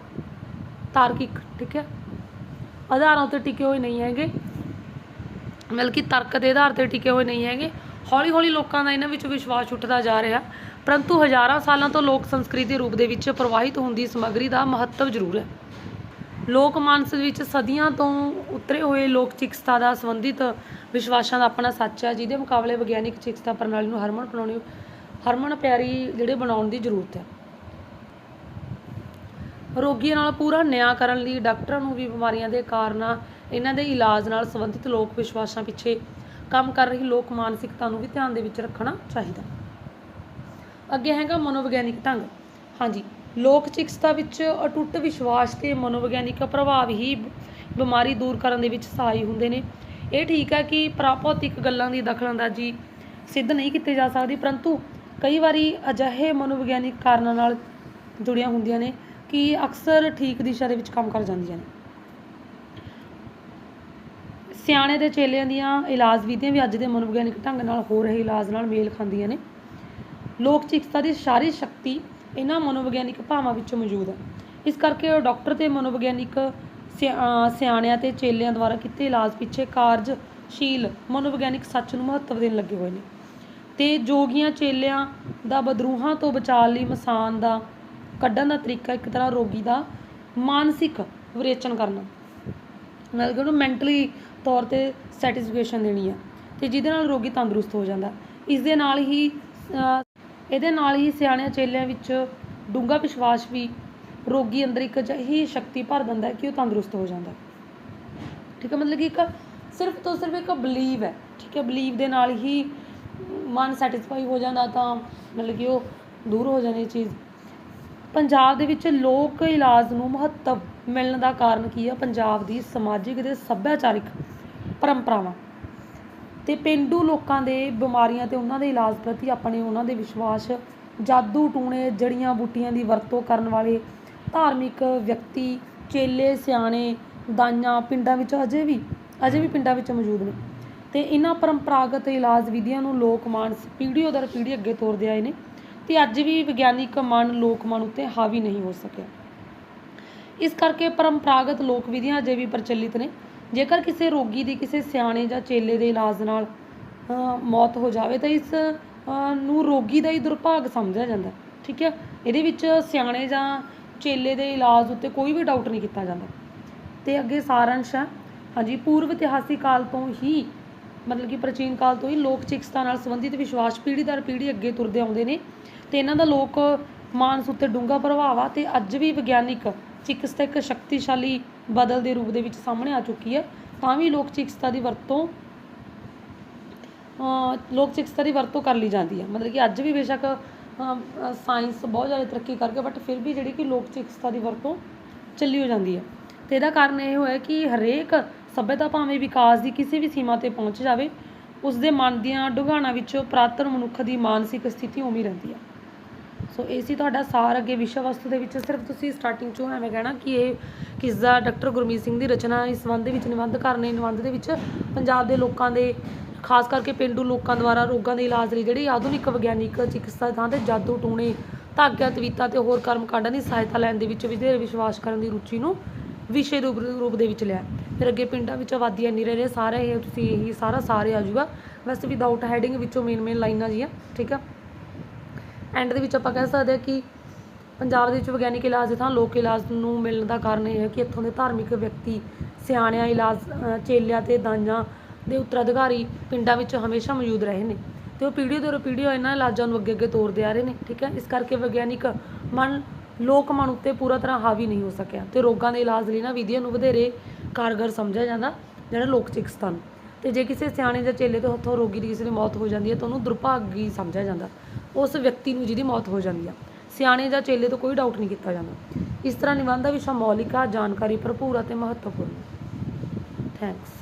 ਤਾਰਕਿਕ, ਠੀਕ ਹੈ? ਆਧਾਰਾਂ ਉੱਤੇ ਟਿਕੇ ਹੋਏ ਨਹੀਂ ਹੈਗੇ। ਬਲਕਿ ਤਰਕ ਦੇ ਆਧਾਰ ਤੇ ਟਿਕੇ ਹੋਏ ਨਹੀਂ ਹੈਗੇ। ਹੌਲੀ ਹੌਲੀ ਲੋਕਾਂ ਦਾ ਇਹਨਾਂ ਵਿੱਚ ਵਿਸ਼ਵਾਸ ਉੱਠਦਾ ਜਾ ਰਿਹਾ। ਪਰੰਤੂ ਹਜ਼ਾਰਾਂ ਸਾਲਾਂ ਤੋਂ ਲੋਕ ਸੰਸਕ੍ਰਿਤੀ ਦੇ ਰੂਪ ਦੇ ਵਿੱਚ ਪ੍ਰਵਾਹਿਤ ਹੁੰਦੀ ਸਮੱਗਰੀ ਦਾ ਮਹੱਤਵ ਜ਼ਰੂਰ ਹੈ। ਲੋਕ ਮਾਨਸ ਵਿੱਚ ਸਦੀਆਂ ਤੋਂ ਉਤਰੇ ਹੋਏ ਲੋਕ ਚਿਕਿਤਸਾ ਦਾ ਸੰਬੰਧਿਤ ਵਿਸ਼ਵਾਸਾਂ ਦਾ ਆਪਣਾ ਸੱਚ ਹੈ, ਜਿਹਦੇ ਮੁਕਾਬਲੇ ਵਿਗਿਆਨਿਕ ਚਿਕਿਤਸਾ ਪ੍ਰਣਾਲੀ ਨੂੰ ਹਰਮਨ ਬਣਾਉਣੀ, ਹਰਮਨ ਪਿਆਰੀ ਜਿਹੜੇ ਬਣਾਉਣ ਦੀ ਜ਼ਰੂਰਤ ਹੈ। ਰੋਗੀਆਂ ਨਾਲ ਪੂਰਾ ਨਿਆਂ ਕਰਨ ਲਈ ਡਾਕਟਰਾਂ ਨੂੰ ਵੀ ਬਿਮਾਰੀਆਂ ਦੇ ਕਾਰਨਾਂ ਇਹਨਾਂ ਦੇ ਇਲਾਜ ਨਾਲ ਸੰਬੰਧਿਤ ਲੋਕ ਵਿਸ਼ਵਾਸਾਂ ਪਿੱਛੇ ਕੰਮ ਕਰ ਰਹੀ ਲੋਕ ਮਾਨਸਿਕਤਾ ਨੂੰ ਵੀ ਧਿਆਨ ਦੇ ਵਿੱਚ ਰੱਖਣਾ ਚਾਹੀਦਾ। ਅੱਗੇ ਹੈਗਾ ਮਨੋਵਿਗਿਆਨਿਕ ਢੰਗ। ਹਾਂਜੀ, ਲੋਕ ਚਿਕਿਤਸਾ ਵਿੱਚ ਅਟੁੱਟ ਵਿਸ਼ਵਾਸ ਤੇ ਮਨੋਵਿਗਿਆਨਿਕ ਪ੍ਰਭਾਵ ਹੀ ਬਿਮਾਰੀ ਦੂਰ ਕਰਨ ਦੇ ਵਿੱਚ ਸਹਾਈ ਹੁੰਦੇ ਨੇ। ਇਹ ਠੀਕ ਹੈ ਕਿ ਪ੍ਰਾਪੌਤਿਕ ਗੱਲਾਂ ਦੀ ਦਖਲਅੰਦਾਜ਼ੀ ਸਿੱਧ ਨਹੀਂ ਕੀਤੀ ਜਾ ਸਕਦੀ, ਪਰੰਤੂ ਕਈ ਵਾਰੀ ਅਜਿਹੇ ਮਨੋਵਿਗਿਆਨਿਕ ਕਾਰਨਾਂ ਨਾਲ ਜੁੜੀਆਂ ਹੁੰਦੀਆਂ ਨੇ ਕਿ ਅਕਸਰ ਠੀਕ ਦਿਸ਼ਾ ਦੇ ਵਿੱਚ ਕੰਮ ਕਰ ਜਾਂਦੀਆਂ ਨੇ। ਸਿਆਣੇ ਦੇ ਚੇਲਿਆਂ ਦੀਆਂ ਇਲਾਜ ਵਿਧੀਆਂ ਵੀ ਅੱਜ ਦੇ ਮਨੋਵਿਗਿਆਨਿਕ ਢੰਗ ਨਾਲ ਹੋ ਰਹੇ ਇਲਾਜ ਨਾਲ ਮੇਲ ਖਾਂਦੀਆਂ ਨੇ। ਲੋਕ ਚਿਕਿਤਸਾ ਦੀ ਸਾਰੀ ਸ਼ਕਤੀ ਇਹਨਾਂ ਮਨੋਵਿਗਿਆਨਿਕ ਭਾਵਾਂ ਵਿੱਚ ਮੌਜੂਦ ਹੈ। ਇਸ ਕਰਕੇ ਉਹ ਡਾਕਟਰ ਤੇ ਮਨੋਵਿਗਿਆਨਿਕ ਸਿਆਣਿਆਂ ਤੇ ਚੇਲਿਆਂ ਦੁਆਰਾ ਕੀਤੇ ਇਲਾਜ ਪਿੱਛੇ ਕਾਰਜਸ਼ੀਲ ਮਨੋਵਿਗਿਆਨਿਕ ਸੱਚ ਨੂੰ ਮਹੱਤਵ ਦੇਣ ਲੱਗੇ ਹੋਏ ਨੇ। ਤੇ ਜੋਗੀਆਂ ਚੇਲਿਆਂ ਦਾ ਬਦਰੂਹਾਂ ਤੋਂ ਬਚਾਅ ਲਈ ਮਸਾਨ ਦਾ ਕੱਢਣ ਦਾ ਤਰੀਕਾ ਇੱਕ ਤਰ੍ਹਾਂ ਰੋਗੀ ਦਾ ਮਾਨਸਿਕ ਵਿਰੇਚਨ ਕਰਨਾ। ਮਤਲਬ ਕਿ ਉਹਨੂੰ ਮੈਂਟਲੀ ਤੌਰ ਤੇ ਸੈਟੀਸਫੈਕਸ਼ਨ ਦੇਣੀ ਆ ਤੇ ਜਿਹਦੇ ਨਾਲ ਰੋਗੀ ਤੰਦਰੁਸਤ ਹੋ ਜਾਂਦਾ। ਇਸ ਦੇ ਨਾਲ ਹੀ ਇਹਦੇ ਨਾਲ ਹੀ ਸਿਆਣਿਆਂ ਚੇਲਿਆਂ ਵਿੱਚ ਡੂੰਘਾ ਵਿਸ਼ਵਾਸ ਵੀ ਰੋਗੀ ਅੰਦਰ ਇੱਕ ਅਜਿਹੀ ਸ਼ਕਤੀ ਭਰ ਦਿੰਦਾ ਹੈ ਕਿ ਉਹ ਤੰਦਰੁਸਤ ਹੋ ਜਾਂਦਾ ਠੀਕ ਹੈ, ਮਤਲਬ ਕਿ ਇੱਕ ਸਿਰਫ ਤੋਂ ਸਿਰਫ ਇੱਕ ਬਲੀਵ ਹੈ। ਠੀਕ ਹੈ ਬਲੀਵ ਦੇ ਨਾਲ ਹੀ ਮਨ ਸੈਟੀਸਫਾਈ ਹੋ ਜਾਂਦਾ ਤਾਂ ਮਤਲਬ ਕਿ ਉਹ ਦੂਰ ਹੋ ਜਾਂਦੀ ਚੀਜ਼। ਪੰਜਾਬ ਦੇ ਵਿੱਚ ਲੋਕ ਇਲਾਜ ਨੂੰ ਮਹੱਤਵ ਮਿਲਣ ਦਾ ਕਾਰਨ ਕੀ ਹੈ? ਪੰਜਾਬ ਦੀ ਸਮਾਜਿਕ ਤੇ ਸੱਭਿਆਚਾਰਿਕ ਪਰੰਪਰਾਵਾਂ। ਤੇ ਪਿੰਡੂ ਲੋਕਾਂ ਦੇ ਬਿਮਾਰੀਆਂ ਤੇ ਉਹਨਾਂ ਦੇ ਇਲਾਜ ਪ੍ਰਤੀ ਆਪਣੇ ਉਹਨਾਂ ਦੇ ਵਿਸ਼ਵਾਸ ਜਾਦੂ ਟੂਣੇ ਜੜੀਆਂ ਬੂਟੀਆਂ ਦੀ ਵਰਤੋਂ ਕਰਨ ਵਾਲੇ ਧਾਰਮਿਕ ਵਿਅਕਤੀ, ਚੇਲੇ, ਸਿਆਣੇ, ਦਾਈਆਂ ਪਿੰਡਾਂ ਵਿੱਚ ਅਜੇ ਵੀ ਅਜੇ ਵੀ ਪਿੰਡਾਂ ਵਿੱਚ ਮੌਜੂਦ ਨੇ। ਅਤੇ ਇਹਨਾਂ ਪਰੰਪਰਾਗਤ ਇਲਾਜ ਵਿਧੀਆਂ ਨੂੰ ਲੋਕ ਮਾਨਸ, ਪੀੜ੍ਹੀ ਦਰ ਪੀੜ੍ਹੀ ਅੱਗੇ ਤੋਰਦੇ ਆਏ ਨੇ ਅਤੇ ਅੱਜ ਵੀ ਵਿਗਿਆਨਿਕ ਮਨ ਲੋਕ ਮਨ ਉੱਤੇ ਹਾਵੀ ਨਹੀਂ ਹੋ ਸਕਿਆ। ਇਸ ਕਰਕੇ ਪਰੰਪਰਾਗਤ ਲੋਕ ਵਿਧੀਆਂ ਅਜੇ ਵੀ ਪ੍ਰਚਲਿਤ ਨੇ। ਜੇਕਰ ਕਿਸੇ ਰੋਗੀ ਦੀ ਕਿਸੇ ਸਿਆਣੇ ਜਾਂ ਚੇਲੇ ਦੇ ਇਲਾਜ ਨਾਲ ਮੌਤ ਹੋ ਜਾਵੇ ਤਾਂ ਇਸ ਨੂੰ ਰੋਗੀ ਦਾ ਹੀ ਦੁਰਭਾਗ ਸਮਝਿਆ ਜਾਂਦਾ। ਠੀਕ ਹੈ ਇਹਦੇ ਵਿੱਚ ਸਿਆਣੇ ਜਾਂ ਚੇਲੇ ਦੇ ਇਲਾਜ ਉੱਤੇ ਕੋਈ ਵੀ ਡਾਊਟ ਨਹੀਂ ਕੀਤਾ ਜਾਂਦਾ। ਤੇ ਅੱਗੇ ਸਾਰੰਸ਼ ਹੈ, ਹਾਂਜੀ, ਪੂਰਵ ਇਤਿਹਾਸਿਕ ਕਾਲ ਤੋਂ ਹੀ, ਮਤਲਬ ਕਿ ਪ੍ਰਾਚੀਨ ਕਾਲ ਤੋਂ ਹੀ ਲੋਕ ਚਿਕਿਤਸਾ ਨਾਲ ਸੰਬੰਧਿਤ ਵਿਸ਼ਵਾਸ ਪੀੜ੍ਹੀ ਦਰ ਪੀੜ੍ਹੀ ਅੱਗੇ ਤੁਰਦੇ ਆਉਂਦੇ ਨੇ ਤੇ ਇਹਨਾਂ ਦਾ ਲੋਕ ਮਾਨਸ ਉੱਤੇ ਡੂੰਘਾ ਪ੍ਰਭਾਵ ਆ ਤੇ ਅੱਜ ਵੀ ਵਿਗਿਆਨਿਕ ਚਿਕਿਤਸਾ ਇੱਕ ਸ਼ਕਤੀਸ਼ਾਲੀ ਬਦਲ ਦੇ ਰੂਪ ਦੇ ਵਿੱਚ ਸਾਹਮਣੇ ਆ ਚੁੱਕੀ ਹੈ, ਤਾਂ ਵੀ ਲੋਕ ਚਿਕਿਤਸਾ ਦੀ ਵਰਤੋਂ ਲੋਕ ਚਿਕਿਤਸਾ ਦੀ ਵਰਤੋਂ ਕਰ ਲਈ ਜਾਂਦੀ ਹੈ। ਮਤਲਬ ਕਿ ਅੱਜ ਵੀ ਬੇਸ਼ੱਕ ਸਾਇੰਸ ਬਹੁਤ ਜ਼ਿਆਦਾ ਤਰੱਕੀ ਕਰਕੇ ਬਟ ਫਿਰ ਵੀ ਜਿਹੜੀ ਕਿ ਲੋਕ ਚਿਕਿਤਸਾ ਦੀ ਵਰਤੋਂ ਚੱਲੀ ਹੋ ਜਾਂਦੀ ਹੈ। ਤੇ ਇਹਦਾ ਕਾਰਨ ਇਹ ਹੋਇਆ ਕਿ ਹਰੇਕ ਸਭਿਅਤਾ ਭਾਵੇਂ ਵਿਕਾਸ ਦੀ ਕਿਸੇ ਵੀ ਸੀਮਾ ਤੇ ਪਹੁੰਚ ਜਾਵੇ ਉਸ ਦੇ ਮਨ ਦੀਆਂ ਡੁਗਾਣਾ ਵਿੱਚ ਪ੍ਰਾਤਨ ਮਨੁੱਖ ਦੀ ਮਾਨਸਿਕ ਸਥਿਤੀ ਉਵੇਂ ਰਹਿੰਦੀ ਹੈ। ਸੋ ਇਹ ਸੀ ਤੁਹਾਡਾ ਸਾਰ ਅੱਗੇ ਵਿਸ਼ਾ ਵਸਤੂ ਦੇ ਵਿੱਚ। ਸਿਰਫ ਤੁਸੀਂ ਸਟਾਰਟਿੰਗ ਚੋਂ ਐਵੇਂ ਕਹਿਣਾ ਕਿ ਇਹ ਕਿਸ ਦਾ ਡਾਕਟਰ ਗੁਰਮੀਤ ਸਿੰਘ ਦੀ ਰਚਨਾ ਇਸ ਸੰਬੰਧ ਦੇ ਵਿੱਚ ਨਿਬੰਧ ਕਰਨੇ, ਨਿਬੰਧ ਦੇ ਵਿੱਚ ਪੰਜਾਬ ਦੇ ਲੋਕਾਂ ਦੇ, ਖਾਸ ਕਰਕੇ ਪਿੰਡੂ ਲੋਕਾਂ ਦੁਆਰਾ ਰੋਗਾਂ ਦੇ ਇਲਾਜ ਲਈ ਜਿਹੜੀ ਆਧੁਨਿਕ ਵਿਗਿਆਨਿਕ ਚਿਕਿਤਸਾ ਥਾਂ ਤੇ ਜਾਦੂ ਟੂਣੇ, ਧਾਗਿਆਂ, ਤਵੀਤਾਂ ਤੇ ਹੋਰ ਕਰਮ ਕਾਂਡਾਂ ਦੀ ਸਹਾਇਤਾ ਲੈਣ ਦੇ ਵਿੱਚ ਵਧੇਰੇ ਵਿਸ਼ਵਾਸ ਕਰਨ ਦੀ ਰੁਚੀ ਨੂੰ ਵਿਸ਼ੇ ਰੂਪ ਰੂਪ ਦੇ ਵਿੱਚ ਲਿਆ। ਫਿਰ ਅੱਗੇ ਪਿੰਡਾਂ ਵਿੱਚ ਆਬਾਦੀ ਇੰਨੀ ਰਹਿ ਰਹੀ ਹੈ ਸਾਰਾ ਇਹ ਤੁਸੀਂ ਇਹੀ ਸਾਰਾ ਸਾਰੇ ਆ ਜਾਊਗਾ। ਬਸ ਵਿਦਆਊਟ ਹੈਡਿੰਗ ਵਿੱਚੋਂ ਮੇਨ ਮੇਨ ਲਾਈਨਾਂ ਜੀ ਆ ਠੀਕ ਆ? ਐਂਡ ਦੇ ਵਿੱਚ ਆਪਾਂ ਕਹਿ ਸਕਦੇ ਹਾਂ ਕਿ ਪੰਜਾਬ ਦੇ ਵਿੱਚ ਵਿਗਿਆਨਿਕ ਇਲਾਜ ਦੇ ਥਾਂ ਲੋਕ ਇਲਾਜ ਨੂੰ ਮਿਲਣ ਦਾ ਕਾਰਨ ਇਹ ਹੈ ਕਿ ਇੱਥੋਂ ਦੇ ਧਾਰਮਿਕ ਵਿਅਕਤੀ, ਸਿਆਣਿਆਂ ਇਲਾਜ ਚੇਲਿਆਂ ਤੇ ਦਾਈਆਂ ਦੇ ਉੱਤਰਾਧਿਕਾਰੀ ਪਿੰਡਾਂ ਵਿੱਚ ਹਮੇਸ਼ਾ ਮੌਜੂਦ ਰਹੇ ਨੇ ਤੇ ਉਹ ਪੀੜ੍ਹੀ ਦਰ ਪੀੜ੍ਹੀ ਇਹਨਾਂ ਇਲਾਜਾਂ ਨੂੰ ਅੱਗੇ ਅੱਗੇ ਤੋਰਦੇ ਆ ਰਹੇ ਨੇ, ਠੀਕ ਹੈ? ਇਸ ਕਰਕੇ ਵਿਗਿਆਨਿਕ ਮਨ, ਲੋਕ ਮਨ ਉੱਤੇ ਪੂਰਾ ਤਰ੍ਹਾਂ ਹਾਵੀ ਨਹੀਂ ਹੋ ਸਕਿਆ ਤੇ ਰੋਗਾਂ ਦੇ ਇਲਾਜ ਲਈ ਨਾ ਵਿਧੀਆਂ ਨੂੰ ਵਧੇਰੇ ਕਾਰਗਰ ਸਮਝਿਆ ਜਾਂਦਾ, ਜਿਹੜਾ ਲੋਕ ਚਿਕਿਤਸਾ ਨੂੰ। ਤੇ ਜੇ ਕਿਸੇ ਸਿਆਣੇ ਜਾਂ ਚੇਲੇ ਤੋਂ ਹੱਥੋਂ ਰੋਗੀ ਦੀ ਕਿਸੇ ਦੀ ਮੌਤ ਹੋ ਜਾਂਦੀ ਹੈ ਤਾਂ ਉਹਨੂੰ ਦੁਰਭਾਗੀ ਸਮਝਿਆ ਜਾਂਦਾ। ਉਸ ਵਿਅਕਤੀ ਨੂੰ ਜਿਹਦੀ ਮੌਤ ਹੋ ਜਾਂਦੀ ਆ। ਸਿਆਣੇ ਜਾਂ ਚੇਲੇ ਤੋਂ ਕੋਈ ਡਾਊਟ ਨਹੀਂ ਕੀਤਾ ਜਾਂਦਾ। ਇਸ ਤਰ੍ਹਾਂ ਨਿਬੰਧ ਦਾ ਵਿਸ਼ਾ ਮੌਲਿਕ ਆ ਜਾਣਕਾਰੀ ਭਰਪੂਰ ਅਤੇ ਮਹੱਤਵਪੂਰਨ। ਥੈਂਕਸ